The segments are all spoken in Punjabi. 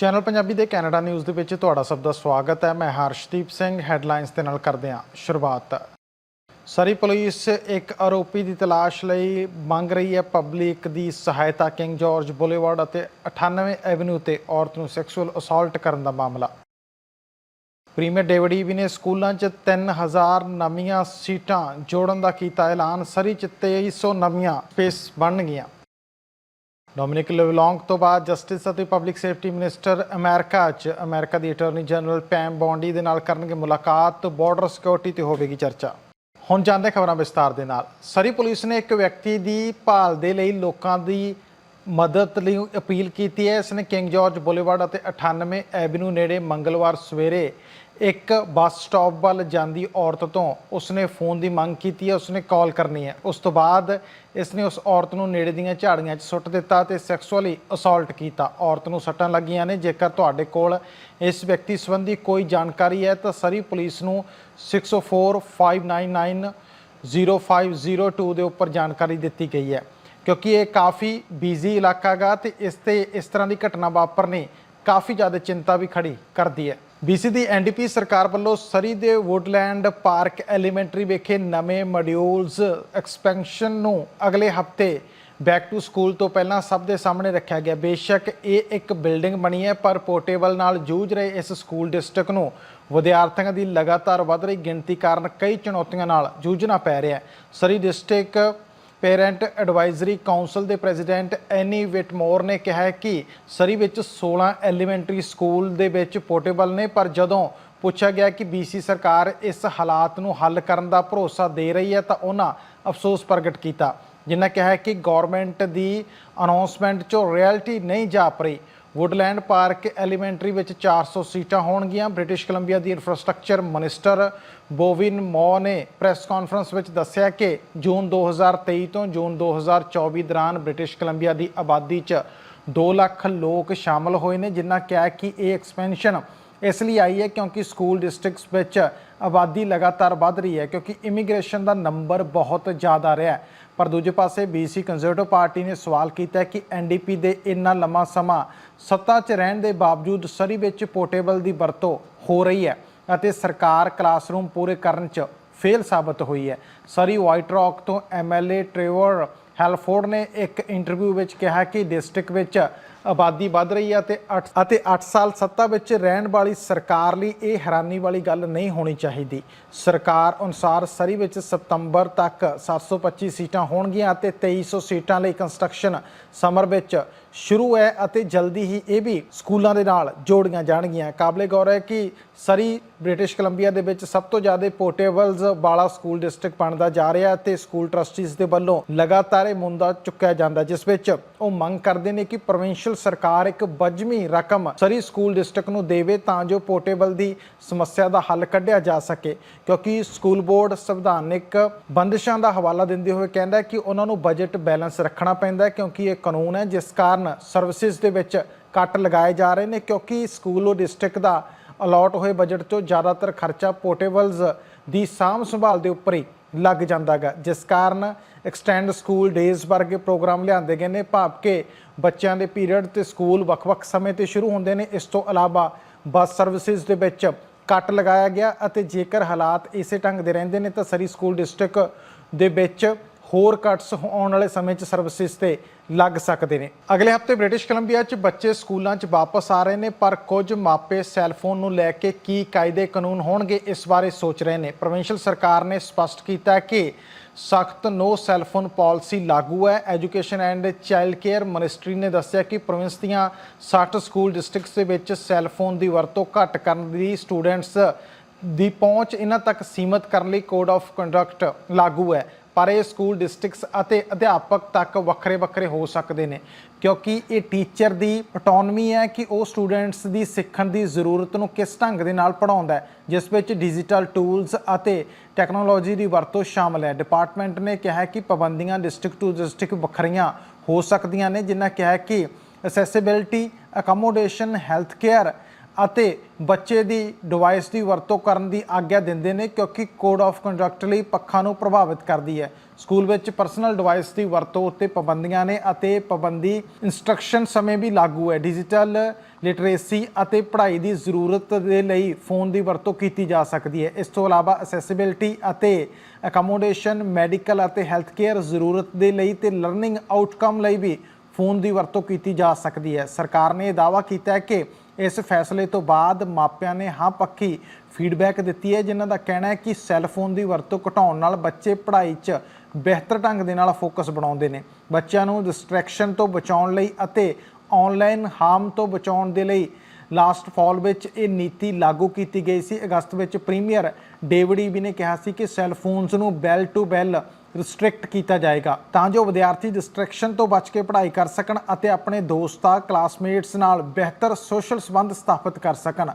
ਚੈਨਲ ਪੰਜਾਬੀ ਦੇ ਕੈਨੇਡਾ ਨਿਊਜ਼ ਦੇ ਵਿੱਚ ਤੁਹਾਡਾ ਸਭ ਦਾ ਸਵਾਗਤ ਹੈ। ਮੈਂ ਹਰਸ਼ਦੀਪ ਸਿੰਘ ਹੈਡਲਾਈਨਸ ਦੇ ਨਾਲ ਕਰਦੇ ਹਾਂ ਸ਼ੁਰੂਆਤ। ਸਰੀ ਪੁਲਿਸ ਇੱਕ ਆਰੋਪੀ ਦੀ ਤਲਾਸ਼ ਲਈ ਮੰਗ ਰਹੀ ਹੈ ਪਬਲਿਕ ਦੀ ਸਹਾਇਤਾ। ਕਿੰਗ ਜਾਰਜ ਬੁਲੇਵਾਰਡ ਅਤੇ 98 ਐਵਨਿਊ ਤੇ ਔਰਤ ਨੂੰ ਸੈਕਸੁਅਲ ਅਸਾਲਟ ਕਰਨ ਦਾ ਮਾਮਲਾ। ਪ੍ਰੀਮੀਅਰ ਡੇਵਿਡ ਈਵੀ ਨੇ ਸਕੂਲਾਂ 'ਚ 3000 ਨਵੀਆਂ ਸੀਟਾਂ ਜੋੜਨ ਦਾ ਕੀਤਾ ਐਲਾਨ। ਸਰੀ 'ਚ 2300 ਨਵੀਆਂ ਸਪੇਸ ਬਣਨਗੀਆਂ। ਡੋਮਿਨਿਕ ਲਿਵਲੋਂਗ ਤੋਂ ਬਾਅਦ ਜਸਟਿਸ ਅਤੇ ਪਬਲਿਕ ਸੇਫਟੀ ਮਿਨਿਸਟਰ ਅਮਰੀਕਾ 'ਚ ਅਮਰੀਕਾ ਦੀ ਅਟਾਰਨੀ ਜਨਰਲ ਪੈਮ ਬੌਂਡੀ ਦੇ ਨਾਲ ਕਰਨਗੇ ਮੁਲਾਕਾਤ ਬਾਰਡਰ ਸਿਕਿਉਰਿਟੀ ਤੇ ਹੋਵੇਗੀ ਚਰਚਾ। ਹੁਣ ਜਾਂਦੇ ਖਬਰਾਂ ਵਿਸਤਾਰ ਦੇ ਨਾਲ। ਸਰੀ ਪੁਲਿਸ ਨੇ ਇੱਕ ਵਿਅਕਤੀ ਦੀ ਭਾਲ ਦੇ ਲਈ ਲੋਕਾਂ ਦੀ ਮਦਦ ਲਈ ਅਪੀਲ ਕੀਤੀ ਹੈ। ਇਸ ਨੇ ਕਿੰਗ ਜਾਰਜ ਬੁਲੇਵਾਰਡ ਅਤੇ 98 ਐਵਨਿਊ ਨੇੜੇ ਮੰਗਲਵਾਰ ਸਵੇਰੇ ਇੱਕ ਬੱਸ ਸਟਾਪ ਵੱਲ ਜਾਂਦੀ ਔਰਤ ਤੋਂ ਉਸਨੇ ਫੋਨ ਦੀ ਮੰਗ ਕੀਤੀ ਹੈ, ਉਸਨੇ ਕਾਲ ਕਰਨੀ ਹੈ। ਉਸ ਤੋਂ ਬਾਅਦ ਇਸਨੇ ਉਸ ਔਰਤ ਨੂੰ ਨੇੜੇ ਦੀਆਂ ਝਾੜੀਆਂ 'ਚ ਸੁੱਟ ਦਿੱਤਾ ਤੇ ਸੈਕਸੁਅਲੀ ਅਸਾਲਟ ਕੀਤਾ। ਔਰਤ ਨੂੰ ਸੱਟਾਂ ਲੱਗੀਆਂ ਨੇ। ਜੇਕਰ ਤੁਹਾਡੇ ਕੋਲ ਇਸ ਵਿਅਕਤੀ ਸੰਬੰਧੀ ਕੋਈ ਜਾਣਕਾਰੀ ਹੈ, ਤਾਂ ਸਰੀ ਪੁਲਿਸ ਨੂੰ 604599 0502 ਦੇ ਉੱਪਰ ਜਾਣਕਾਰੀ ਦਿੱਤੀ ਗਈ ਹੈ। ਕਿਉਂਕਿ ਇਹ ਕਾਫੀ ਬੀਜ਼ੀ ਇਲਾਕਾ ਗਾ ਤੇ ਇਸ ਤੇ ਇਸ ਤਰ੍ਹਾਂ ਦੀ ਘਟਨਾ ਵਾਪਰਨੀ ਕਾਫੀ ਜ਼ਿਆਦਾ ਚਿੰਤਾ ਵੀ ਖੜੀ ਕਰਦੀ ਹੈ। ਬੀਸੀ ਦੀ ਐਨਡੀਪੀ ਸਰਕਾਰ ਵੱਲੋਂ ਸਰੀ ਦੇ ਵੁੱਡਲੈਂਡ ਪਾਰਕ ਐਲੀਮੈਂਟਰੀ ਵਿਖੇ ਨਵੇਂ ਮੋਡਿਊਲਸ ਐਕਸਪੈਂਸ਼ਨ ਨੂੰ ਅਗਲੇ ਹਫ਼ਤੇ ਬੈਕ ਟੂ ਸਕੂਲ ਤੋਂ ਪਹਿਲਾਂ ਸਭ ਦੇ ਸਾਹਮਣੇ ਰੱਖਿਆ ਗਿਆ। ਬੇਸ਼ੱਕ ਇਹ ਇੱਕ ਬਿਲਡਿੰਗ ਬਣੀ ਹੈ, ਪਰ ਪੋਰਟੇਬਲ ਨਾਲ ਜੂਝ ਰਹੇ ਇਸ ਸਕੂਲ ਡਿਸਟ੍ਰਿਕਟ ਨੂੰ ਵਿਦਿਆਰਥੀਆਂ ਦੀ ਲਗਾਤਾਰ ਵਧ ਰਹੀ ਗਿਣਤੀ ਕਾਰਨ ਕਈ ਚੁਣੌਤੀਆਂ ਨਾਲ ਜੂਝਣਾ ਪੈ ਰਿਹਾ ਹੈ। Surrey district parent advisory council ਦੇ ਪ੍ਰੈਜ਼ੀਡੈਂਟ ਐਨੀ ਵਿਟਮੋਰ ਨੇ ਕਿਹਾ ਹੈ ਕਿ ਸਰੀ ਵਿੱਚ 16 ਐਲੀਮੈਂਟਰੀ ਸਕੂਲ ਦੇ ਵਿੱਚ ਪੋਰਟੇਬਲ ਨੇ, ਪਰ ਜਦੋਂ ਪੁੱਛਿਆ ਗਿਆ ਕਿ ਬੀਸੀ ਸਰਕਾਰ ਇਸ ਹਾਲਾਤ ਨੂੰ ਹੱਲ ਕਰਨ ਦਾ ਭਰੋਸਾ ਦੇ ਰਹੀ ਹੈ ਤਾਂ ਉਹਨਾਂ ਅਫਸੋਸ ਪ੍ਰਗਟ ਕੀਤਾ, ਜਿਨ੍ਹਾਂ ਕਿਹਾ ਕਿ ਗਵਰਨਮੈਂਟ ਦੀ ਅਨਾਉਂਸਮੈਂਟ 'ਚੋਂ ਰਿਐਲਿਟੀ ਨਹੀਂ ਜਾਪ ਰਹੀ। ਵੁੱਡਲੈਂਡ ਪਾਰਕ ਐਲੀਮੈਂਟਰੀ ਵਿੱਚ 400 ਸੀਟਾਂ ਹੋਣਗੀਆਂ। ਬ੍ਰਿਟਿਸ਼ ਕੋਲੰਬੀਆ ਦੀ ਇਨਫਰਾਸਟ੍ਰਕਚਰ ਮਿਨਿਸਟਰ ਬੋਵਿਨ ਮੋ ਨੇ ਪ੍ਰੈਸ ਕਾਨਫਰੰਸ ਵਿੱਚ ਦੱਸਿਆ ਕਿ ਜੂਨ 2023 ਤੋਂ ਜੂਨ 2024 ਦੌਰਾਨ ਬ੍ਰਿਟਿਸ਼ ਕੋਲੰਬੀਆ ਦੀ ਆਬਾਦੀ 'ਚ 2 ਲੱਖ ਲੋਕ ਸ਼ਾਮਲ ਹੋਏ ਨੇ, ਜਿਨ੍ਹਾਂ ਕਿਹਾ ਕਿ ਇਹ ਐਕਸਪੈਂਸ਼ਨ ਇਸ ਲਈ ਆਈ ਹੈ ਕਿਉਂਕਿ ਸਕੂਲ ਡਿਸਟ੍ਰਿਕਟਸ ਵਿੱਚ ਆਬਾਦੀ ਲਗਾਤਾਰ ਵੱਧ ਰਹੀ ਹੈ, ਕਿਉਂਕਿ ਇਮੀਗ੍ਰੇਸ਼ਨ ਦਾ ਨੰਬਰ ਬਹੁਤ ਜ਼ਿਆਦਾ ਰਿਹਾ ਹੈ। ਪਰ ਦੂਜੇ ਪਾਸੇ ਬੀਸੀ ਕੰਜ਼ਰਵੇਟਿਵ ਪਾਰਟੀ ਨੇ ਸਵਾਲ ਕੀਤਾ ਹੈ ਕਿ ਐਨਡੀਪੀ ਦੇ ਇੰਨਾ ਲੰਮਾ ਸਮਾਂ ਸੱਤਾ 'ਚ ਰਹਿਣ ਦੇ ਬਾਵਜੂਦ ਸਰੀ ਵਿੱਚ ਪੋਰਟੇਬਲ ਦੀ ਵਰਤੋਂ ਹੋ ਰਹੀ ਹੈ ਅਤੇ ਸਰਕਾਰ ਕਲਾਸਰੂਮ ਪੂਰੇ ਕਰਨ 'ਚ ਫੇਲ ਸਾਬਤ ਹੋਈ ਹੈ। ਸਰੀ ਵਾਈਟ ਰੌਕ ਤੋਂ ਐਮਐਲਏ ਟ੍ਰੇਵਰ ਹੈਲਫੋਰਡ ਨੇ ਇੱਕ ਇੰਟਰਵਿਊ ਵਿੱਚ ਕਿਹਾ ਕਿ ਡਿਸਟ੍ਰਿਕਟ ਵਿੱਚ ਆਬਾਦੀ ਵੱਧ ਰਹੀ ਹੈ ਤੇ 8 ਅਤੇ 8 ਸਾਲ ਸੱਤਾ ਵਿੱਚ ਰਹਿਣ ਵਾਲੀ ਸਰਕਾਰ ਲਈ ਇਹ ਹੈਰਾਨੀ ਵਾਲੀ ਗੱਲ ਨਹੀਂ ਹੋਣੀ ਚਾਹੀਦੀ। ਸਰਕਾਰ ਅਨੁਸਾਰ ਸਰੀ ਵਿੱਚ ਸਤੰਬਰ ਤੱਕ 725 ਸੀਟਾਂ ਹੋਣਗੀਆਂ ਅਤੇ 2300 ਸੀਟਾਂ ਲਈ ਕੰਸਟਰਕਸ਼ਨ ਸਮਰ ਵਿੱਚ ਸ਼ੁਰੂ ਹੈ ਅਤੇ ਜਲਦੀ ਹੀ ਇਹ ਵੀ ਸਕੂਲਾਂ ਦੇ ਨਾਲ ਜੋੜੀਆਂ ਜਾਣਗੀਆਂ। ਕਾਬਲੇ ਗੌਰ ਹੈ ਕਿ ਸਰੀ ਬ੍ਰਿਟਿਸ਼ ਕੋਲੰਬੀਆ ਦੇ ਵਿੱਚ ਸਭ ਤੋਂ ਜ਼ਿਆਦਾ ਪੋਰਟੇਬਲਸ ਵਾਲਾ ਸਕੂਲ ਡਿਸਟ੍ਰਿਕਟ ਬਣਦਾ ਜਾ ਰਿਹਾ ਤੇ ਸਕੂਲ ਟਰਸਟੀਜ਼ ਦੇ ਵੱਲੋਂ ਲਗਾਤਾਰ ਇਹ ਮੁੰਦਾ ਚੁੱਕਿਆ ਜਾਂਦਾ, ਜਿਸ ਵਿੱਚ ਉਹ ਮੰਗ ਕਰਦੇ ਨੇ ਕਿ ਪ੍ਰੋਵਿੰਸ਼ੀਅਲ ਸਰਕਾਰ ਇੱਕ ਬਜਮੀ ਰਕਮ ਸਰੀ ਸਕੂਲ ਡਿਸਟ੍ਰਿਕਟ ਨੂੰ ਦੇਵੇ ਤਾਂ ਜੋ ਪੋਰਟੇਬਲ ਦੀ ਸਮੱਸਿਆ ਦਾ ਹੱਲ ਕੱਢਿਆ ਜਾ ਸਕੇ। ਕਿਉਂਕਿ ਸਕੂਲ ਬੋਰਡ ਸੰਵਿਧਾਨਿਕ ਬੰਦਿਸ਼ਾਂ ਦਾ ਹਵਾਲਾ ਦਿੰਦੇ ਹੋਏ ਕਹਿੰਦਾ ਕਿ ਉਹਨਾਂ ਨੂੰ ਬਜਟ ਬੈਲੈਂਸ ਰੱਖਣਾ ਪੈਂਦਾ ਕਿਉਂਕਿ ਇਹ ਕਾਨੂੰਨ ਹੈ, ਜਿਸ ਕਾਰਨ ਸਰਵਿਸਿਜ਼ ਦੇ ਵਿੱਚ ਕੱਟ ਲਗਾਏ ਜਾ ਰਹੇ ਨੇ ਕਿਉਂਕਿ ਸਕੂਲ ਡਿਸਟ੍ਰਿਕਟ ਦਾ ਅਲਾਟ ਹੋਏ ਬਜਟ ਤੋਂ ਜ਼ਿਆਦਾਤਰ ਖਰਚਾ ਪੋਰਟੇਬਲਸ ਦੀ ਸਾਂਭ ਸੰਭਾਲ ਦੇ ਉੱਪਰ ਹੀ ਲੱਗ ਜਾਂਦਾ ਗਾ, ਜਿਸ ਕਾਰਨ ਐਕਸਟੈਂਡ ਸਕੂਲ ਡੇਜ਼ ਵਰਗੇ ਪ੍ਰੋਗਰਾਮ ਲਿਆਂਦੇ ਗਏ ਨੇ। ਭਾਵ ਕਿ ਬੱਚਿਆਂ ਦੇ ਪੀਰੀਅਡ ਤੇ ਸਕੂਲ ਵੱਖ-ਵੱਖ ਸਮੇਂ ਤੇ ਸ਼ੁਰੂ ਹੁੰਦੇ ਨੇ। ਇਸ ਤੋਂ ਇਲਾਵਾ ਬੱਸ ਸਰਵਿਸਿਜ਼ ਦੇ ਵਿੱਚ ਕੱਟ ਲਗਾਇਆ ਗਿਆ ਅਤੇ ਜੇਕਰ ਹਾਲਾਤ ਇਸੇ ਢੰਗ ਦੇ ਰਹਿੰਦੇ ਨੇ ਤਾਂ ਸਰੀ ਸਕੂਲ ਡਿਸਟ੍ਰਿਕਟ ਦੇ ਵਿੱਚ ਹੋਰ ਕੱਟਸ ਆਉਣ ਵਾਲੇ ਸਮੇਂ 'ਚ ਸਰਵਿਸਿਜ਼ ਤੇ ਲੱਗ ਸਕਦੇ ਨੇ। ਅਗਲੇ ਹਫ਼ਤੇ ਬ੍ਰਿਟਿਸ਼ ਕੋਲੰਬੀਆ 'ਚ ਬੱਚੇ ਸਕੂਲਾਂ 'ਚ ਵਾਪਸ ਆ ਰਹੇ ਨੇ, ਪਰ ਕੁਝ ਮਾਪੇ ਸੈੱਲਫੋਨ ਨੂੰ ਲੈ ਕੇ ਕੀ ਕਾਇਦੇ ਕਾਨੂੰਨ ਹੋਣਗੇ, ਇਸ ਬਾਰੇ ਸੋਚ ਰਹੇ ਨੇ। ਪ੍ਰੋਵਿੰਸ਼ੀਅਲ ਸਰਕਾਰ ਨੇ ਸਪਸ਼ਟ ਕੀਤਾ ਕਿ ਸਖਤ ਨੋ ਸੈੱਲਫੋਨ ਪਾਲਿਸੀ ਲਾਗੂ ਹੈ। Education and child care ministry ਨੇ ਦੱਸਿਆ ਕਿ ਪ੍ਰੋਵਿੰਸ ਦੀਆਂ 60 ਸਕੂਲ ਡਿਸਟ੍ਰਿਕਟਸ ਦੇ ਵਿੱਚ ਸੈੱਲਫੋਨ ਦੀ ਵਰਤੋਂ ਘੱਟ ਕਰਨ ਦੀ ਸਟੂਡੈਂਟਸ ਦੀ ਪਹੁੰਚ ਇਹਨਾਂ ਤੱਕ ਸੀਮਤ ਕਰਨ ਲਈ ਕੋਡ ਆਫ ਕੰਡਕਟ ਲਾਗੂ ਹੈ। ਪਰ ਇਹ ਸਕੂਲ ਡਿਸਟ੍ਰਿਕਟਸ ਅਤੇ ਅਧਿਆਪਕ ਤੱਕ ਵੱਖਰੇ ਵੱਖਰੇ ਹੋ ਸਕਦੇ ਨੇ, ਕਿਉਂਕਿ ਇਹ ਟੀਚਰ ਦੀ ਆਟੋਨਮੀ ਹੈ ਕਿ ਉਹ ਸਟੂਡੈਂਟਸ ਦੀ ਸਿੱਖਣ ਦੀ ਜ਼ਰੂਰਤ ਨੂੰ ਕਿਸ ਢੰਗ ਦੇ ਨਾਲ ਪੜਾਉਂਦਾ ਹੈ, ਜਿਸ ਵਿੱਚ ਡਿਜੀਟਲ ਟੂਲਸ ਅਤੇ ਟੈਕਨੋਲੋਜੀ ਦੀ ਵਰਤੋਂ ਸ਼ਾਮਲ ਹੈ। ਡਿਪਾਰਟਮੈਂਟ ਨੇ ਕਿਹਾ ਕਿ ਪਾਬੰਦੀਆਂ ਡਿਸਟ੍ਰਿਕਟ ਟੂ ਡਿਸਟ੍ਰਿਕਟ ਵੱਖਰੀਆਂ ਹੋ ਸਕਦੀਆਂ ਨੇ, ਜਿਨ੍ਹਾਂ ਕਿਹਾ ਕਿ ਅਸੈਸਿਬਿਲਟੀ ਅਕਮੋਡੇਸ਼ਨ ਹੈਲਥ ਕੇਅਰ ਅਤੇ ਬੱਚੇ ਦੀ ਡਿਵਾਈਸ ਦੀ ਵਰਤੋਂ ਕਰਨ ਦੀ ਆਗਿਆ ਦਿੰਦੇ ਨੇ ਕਿਉਂਕਿ ਕੋਡ ਆਫ ਕੰਡਕਟ ਲਈ ਪੱਖਾਂ ਨੂੰ ਪ੍ਰਭਾਵਿਤ ਕਰਦੀ ਹੈ। ਸਕੂਲ ਵਿੱਚ ਪਰਸਨਲ ਡਿਵਾਈਸ ਦੀ ਵਰਤੋਂ ਉੱਤੇ ਪਾਬੰਦੀਆਂ ਨੇ ਅਤੇ ਪਾਬੰਦੀ ਇਨਸਟਰਕਸ਼ਨ ਸਮੇਂ ਵੀ ਲਾਗੂ ਹੈ। ਡਿਜੀਟਲ ਲਿਟਰੇਸੀ ਅਤੇ ਪੜ੍ਹਾਈ ਦੀ ਜ਼ਰੂਰਤ ਦੇ ਲਈ ਫੋਨ ਦੀ ਵਰਤੋਂ ਕੀਤੀ ਜਾ ਸਕਦੀ ਹੈ। ਇਸ ਤੋਂ ਇਲਾਵਾ ਅਸੈਸਿਬਿਲਟੀ ਅਤੇ ਅਕਮੋਡੇਸ਼ਨ ਮੈਡੀਕਲ ਅਤੇ ਹੈਲਥ ਕੇਅਰ ਜ਼ਰੂਰਤ ਦੇ ਲਈ ਤੇ ਲਰਨਿੰਗ ਆਊਟਕਮ ਲਈ ਵੀ ਫੋਨ ਦੀ ਵਰਤੋਂ ਕੀਤੀ ਜਾ ਸਕਦੀ ਹੈ। ਸਰਕਾਰ ਨੇ ਇਹ ਦਾਅਵਾ ਕੀਤਾ ਹੈ ਕਿ ਇਸ ਫੈਸਲੇ ਤੋਂ ਬਾਅਦ ਮਾਪਿਆਂ ਨੇ ਹਾਂ ਪੱਖੀ ਫੀਡਬੈਕ ਦਿੱਤੀ ਹੈ, ਜਿਨ੍ਹਾਂ ਦਾ ਕਹਿਣਾ ਹੈ ਕਿ ਸੈੱਲਫੋਨ ਦੀ ਵਰਤੋਂ ਘਟਾਉਣ ਨਾਲ ਬੱਚੇ ਪੜ੍ਹਾਈ 'ਚ ਬਿਹਤਰ ਢੰਗ ਦੇ ਨਾਲ ਫੋਕਸ ਬਣਾਉਂਦੇ ਨੇ। ਬੱਚਿਆਂ ਨੂੰ ਡਿਸਟਰੈਕਸ਼ਨ ਤੋਂ ਬਚਾਉਣ ਲਈ ਅਤੇ ਆਨਲਾਈਨ ਹਾਰਮ ਤੋਂ ਬਚਾਉਣ ਦੇ ਲਈ ਲਾਸਟ ਫਾਲ ਵਿੱਚ ਇਹ ਨੀਤੀ ਲਾਗੂ ਕੀਤੀ ਗਈ ਸੀ। ਅਗਸਤ ਵਿੱਚ ਪ੍ਰੀਮੀਅਰ ਡੇਵਿਡ ਈਬੀ ਨੇ ਕਿਹਾ ਸੀ ਕਿ ਸੈੱਲ ਫੋਨਸ ਨੂੰ ਬੈਲ ਟੂ ਬੈਲ ਰਿਸਟ੍ਰਿਕਟ ਕੀਤਾ ਜਾਏਗਾ, ਤਾਂ ਜੋ ਵਿਦਿਆਰਥੀ ਡਿਸਟਰੈਕਸ਼ਨ ਤੋਂ ਬਚ ਕੇ ਪੜ੍ਹਾਈ ਕਰ ਸਕਣ ਅਤੇ ਆਪਣੇ ਦੋਸਤਾਂ ਕਲਾਸਮੇਟਸ ਨਾਲ ਬਿਹਤਰ ਸੋਸ਼ਲ ਸੰਬੰਧ ਸਥਾਪਿਤ ਕਰ ਸਕਣ।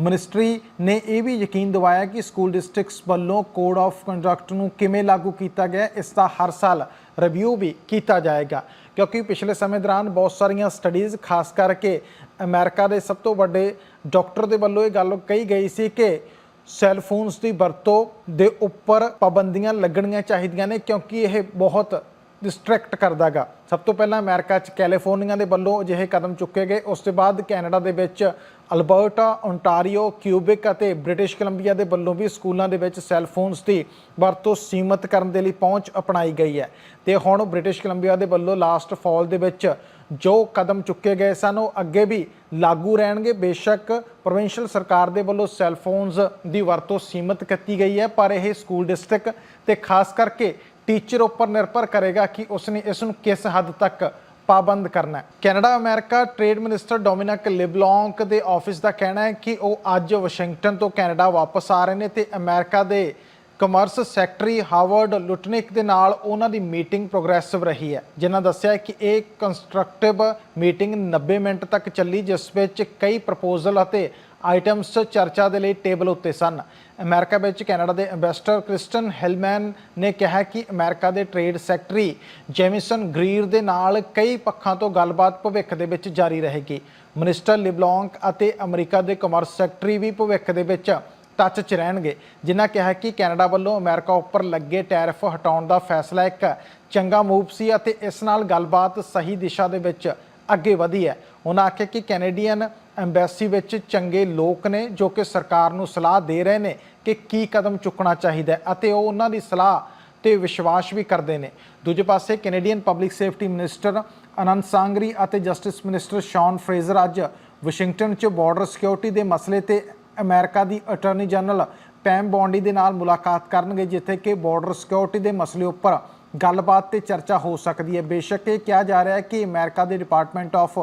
ਮਿਨਿਸਟਰੀ ਨੇ ਇਹ ਵੀ ਯਕੀਨ ਦਿਵਾਇਆ ਕਿ ਸਕੂਲ ਡਿਸਟ੍ਰਿਕਟਸ ਵੱਲੋਂ ਕੋਡ ਆਫ ਕੰਡਕਟ ਨੂੰ ਕਿਵੇਂ ਲਾਗੂ ਕੀਤਾ ਗਿਆ, ਇਸ ਦਾ ਹਰ ਸਾਲ ਰਿਵਿਊ ਵੀ ਕੀਤਾ ਜਾਏਗਾ। ਕਿਉਂਕਿ ਪਿਛਲੇ ਸਮੇਂ ਦੌਰਾਨ ਬਹੁਤ ਸਾਰੀਆਂ ਸਟੱਡੀਜ਼ ਖਾਸ ਕਰਕੇ ਅਮਰੀਕਾ ਦੇ ਸਭ ਤੋਂ ਵੱਡੇ ਡਾਕਟਰ ਦੇ ਵੱਲੋਂ ਇਹ ਗੱਲ ਕਹੀ ਗਈ ਸੀ ਕਿ ਸੈੱਲ ਫੋਨਸ ਦੀ ਵਰਤੋਂ ਦੇ ਉੱਪਰ ਪਾਬੰਦੀਆਂ ਲੱਗਣੀਆਂ ਚਾਹੀਦੀਆਂ ਨੇ ਕਿਉਂਕਿ ਇਹ ਬਹੁਤ ਡਿਸਟਰੈਕਟ ਕਰਦਾਗਾ। ਸਭ ਤੋਂ ਪਹਿਲਾਂ ਅਮਰੀਕਾ 'ਚ ਕੈਲੀਫੋਰਨੀਆ ਦੇ ਵੱਲੋਂ ਅਜਿਹੇ ਕਦਮ ਚੁੱਕੇ ਗਏ। ਉਸ ਤੋਂ ਬਾਅਦ ਕੈਨੇਡਾ ਦੇ ਵਿੱਚ ਅਲਬਰਟਾ ਓਨਟਾਰੀਓ ਕਿਊਬਿਕ ਅਤੇ ਬ੍ਰਿਟਿਸ਼ ਕੋਲੰਬੀਆ ਦੇ ਵੱਲੋਂ ਵੀ ਸਕੂਲਾਂ ਦੇ ਵਿੱਚ ਸੈੱਲ ਫੋਨਸ ਦੀ ਵਰਤੋਂ ਸੀਮਤ ਕਰਨ ਦੇ ਲਈ ਪਹੁੰਚ ਅਪਣਾਈ ਗਈ ਹੈ। ਤੇ ਹੁਣ ਬ੍ਰਿਟਿਸ਼ ਕੋਲੰਬੀਆ ਦੇ ਵੱਲੋਂ ਲਾਸਟ ਫਾਲ ਦੇ ਵਿੱਚ ਜੋ ਕਦਮ ਚੁੱਕੇ ਗਏ ਸਨ, ਉਹ ਅੱਗੇ ਵੀ ਲਾਗੂ ਰਹਿਣਗੇ। ਬੇਸ਼ੱਕ ਪ੍ਰੋਵਿੰਸ਼ੀਅਲ ਸਰਕਾਰ ਦੇ ਵੱਲੋਂ ਸੈੱਲ ਫੋਨਸ ਦੀ ਵਰਤੋਂ ਸੀਮਤ ਕੀਤੀ ਗਈ ਹੈ, ਪਰ ਇਹ ਸਕੂਲ ਡਿਸਟ੍ਰਿਕਟ ਤੇ ਖਾਸ ਕਰਕੇ ਟੀਚਰ ਉੱਪਰ ਨਿਰਭਰ ਕਰੇਗਾ ਕਿ ਉਸਨੇ ਇਸ ਨੂੰ ਕਿਸ ਹੱਦ ਤੱਕ ਪਾਬੰਦ ਕਰਨਾ ਹੈ। Canada, America trade minister Dominic LeBlanc ਦੇ ਆਫਿਸ ਦਾ ਕਹਿਣਾ ਹੈ ਕਿ ਉਹ ਅੱਜ ਵਾਸ਼ਿੰਗਟਨ ਤੋਂ ਕੈਨੇਡਾ ਵਾਪਸ ਆ ਰਹੇ ਨੇ ਤੇ ਅਮਰੀਕਾ ਦੇ ਕਮਰਸ ਸੈਕਟਰੀ ਹਾਵਰਡ ਲੁਟਨਿਕ ਦੇ ਨਾਲ ਉਹਨਾਂ ਦੀ ਮੀਟਿੰਗ ਪ੍ਰੋਗਰੈਸਿਵ ਰਹੀ ਹੈ, ਜਿਨ੍ਹਾਂ ਦੱਸਿਆ ਕਿ ਇਹ ਕੰਸਟਰਕਟਿਵ ਮੀਟਿੰਗ 90 ਮਿੰਟ ਤੱਕ ਚੱਲੀ, ਜਿਸ ਵਿੱਚ ਕਈ ਪ੍ਰਪੋਜ਼ਲ ਅਤੇ ਆਈਟਮਸ ਚਰਚਾ ਦੇ ਲਈ ਟੇਬਲ ਉੱਤੇ ਸਨ। ਅਮਰੀਕਾ ਵਿੱਚ ਕੈਨੇਡਾ ਦੇ ਐਮਬੈਸਡਰ ਕ੍ਰਿਸਟਨ ਹੈਲਮੈਨ ਨੇ ਕਿਹਾ ਕਿ ਅਮਰੀਕਾ ਦੇ ਟ੍ਰੇਡ ਸੈਕਟਰੀ ਜੈਮਿਸਨ ਗ੍ਰੀਰ ਦੇ ਨਾਲ ਕਈ ਪੱਖਾਂ ਤੋਂ ਗੱਲਬਾਤ ਭਵਿੱਖ ਦੇ ਵਿੱਚ ਜਾਰੀ ਰਹੇਗੀ। ਮਿਨਿਸਟਰ ਲਿਬਲੌਂਕ ਅਤੇ ਅਮਰੀਕਾ ਦੇ ਕਮਰਸ ਸੈਕਟਰੀ ਵੀ ਭਵਿੱਖ ਦੇ ਵਿੱਚ ਟੱਚ 'ਚ ਰਹਿਣਗੇ। ਜਿਨ੍ਹਾਂ ਕਿਹਾ ਕਿ ਕੈਨੇਡਾ ਵੱਲੋਂ ਅਮਰੀਕਾ ਉੱਪਰ ਲੱਗੇ ਟੈਰਿਫ ਹਟਾਉਣ ਦਾ ਫੈਸਲਾ ਇੱਕ ਚੰਗਾ ਮੂਵ ਸੀ ਅਤੇ ਇਸ ਨਾਲ ਗੱਲਬਾਤ ਸਹੀ ਦਿਸ਼ਾ ਦੇ ਵਿੱਚ ਅੱਗੇ ਵਧੀ ਹੈ। ਉਹਨਾਂ ਆਖਿਆ ਕਿ ਕੈਨੇਡੀਅਨ ਐਮਬੈਸੀ ਵਿੱਚ ਚੰਗੇ ਲੋਕ ਨੇ ਜੋ ਕਿ ਸਰਕਾਰ ਨੂੰ ਸਲਾਹ ਦੇ ਰਹੇ ਨੇ ਕਿ ਕੀ ਕਦਮ ਚੁੱਕਣਾ ਚਾਹੀਦਾ ਅਤੇ ਉਹ ਉਹਨਾਂ ਦੀ ਸਲਾਹ ਤੇ ਵਿਸ਼ਵਾਸ ਵੀ ਕਰਦੇ ਨੇ। ਦੂਜੇ ਪਾਸੇ Canadian public safety minister Anandasangaree ਅਤੇ ਜਸਟਿਸ ਮਿਨਿਸਟਰ ਸ਼ੌਨ ਫਰੇਜ਼ਰ ਅੱਜ ਵਾਸ਼ਿੰਗਟਨ 'ਚ ਬਾਰਡਰ ਸਿਕਿਉਰਿਟੀ ਦੇ ਮਸਲੇ ਤੇ ਅਮਰੀਕਾ ਦੀ ਅਟਾਰਨੀ ਜਨਰਲ ਪੈਮ ਬੌਂਡੀ ਦੇ ਨਾਲ ਮੁਲਾਕਾਤ ਕਰਨਗੇ, ਜਿੱਥੇ ਕਿ ਬਾਰਡਰ ਸਿਕਿਉਰਿਟੀ ਦੇ ਮਸਲੇ ਉੱਪਰ ਗੱਲਬਾਤ ਤੇ ਚਰਚਾ ਹੋ ਸਕਦੀ ਹੈ। ਬੇਸ਼ੱਕ ਇਹ ਕਿਹਾ ਜਾ ਰਿਹਾ ਹੈ ਕਿ ਅਮਰੀਕਾ ਦੇ ਡਿਪਾਰਟਮੈਂਟ ਆਫ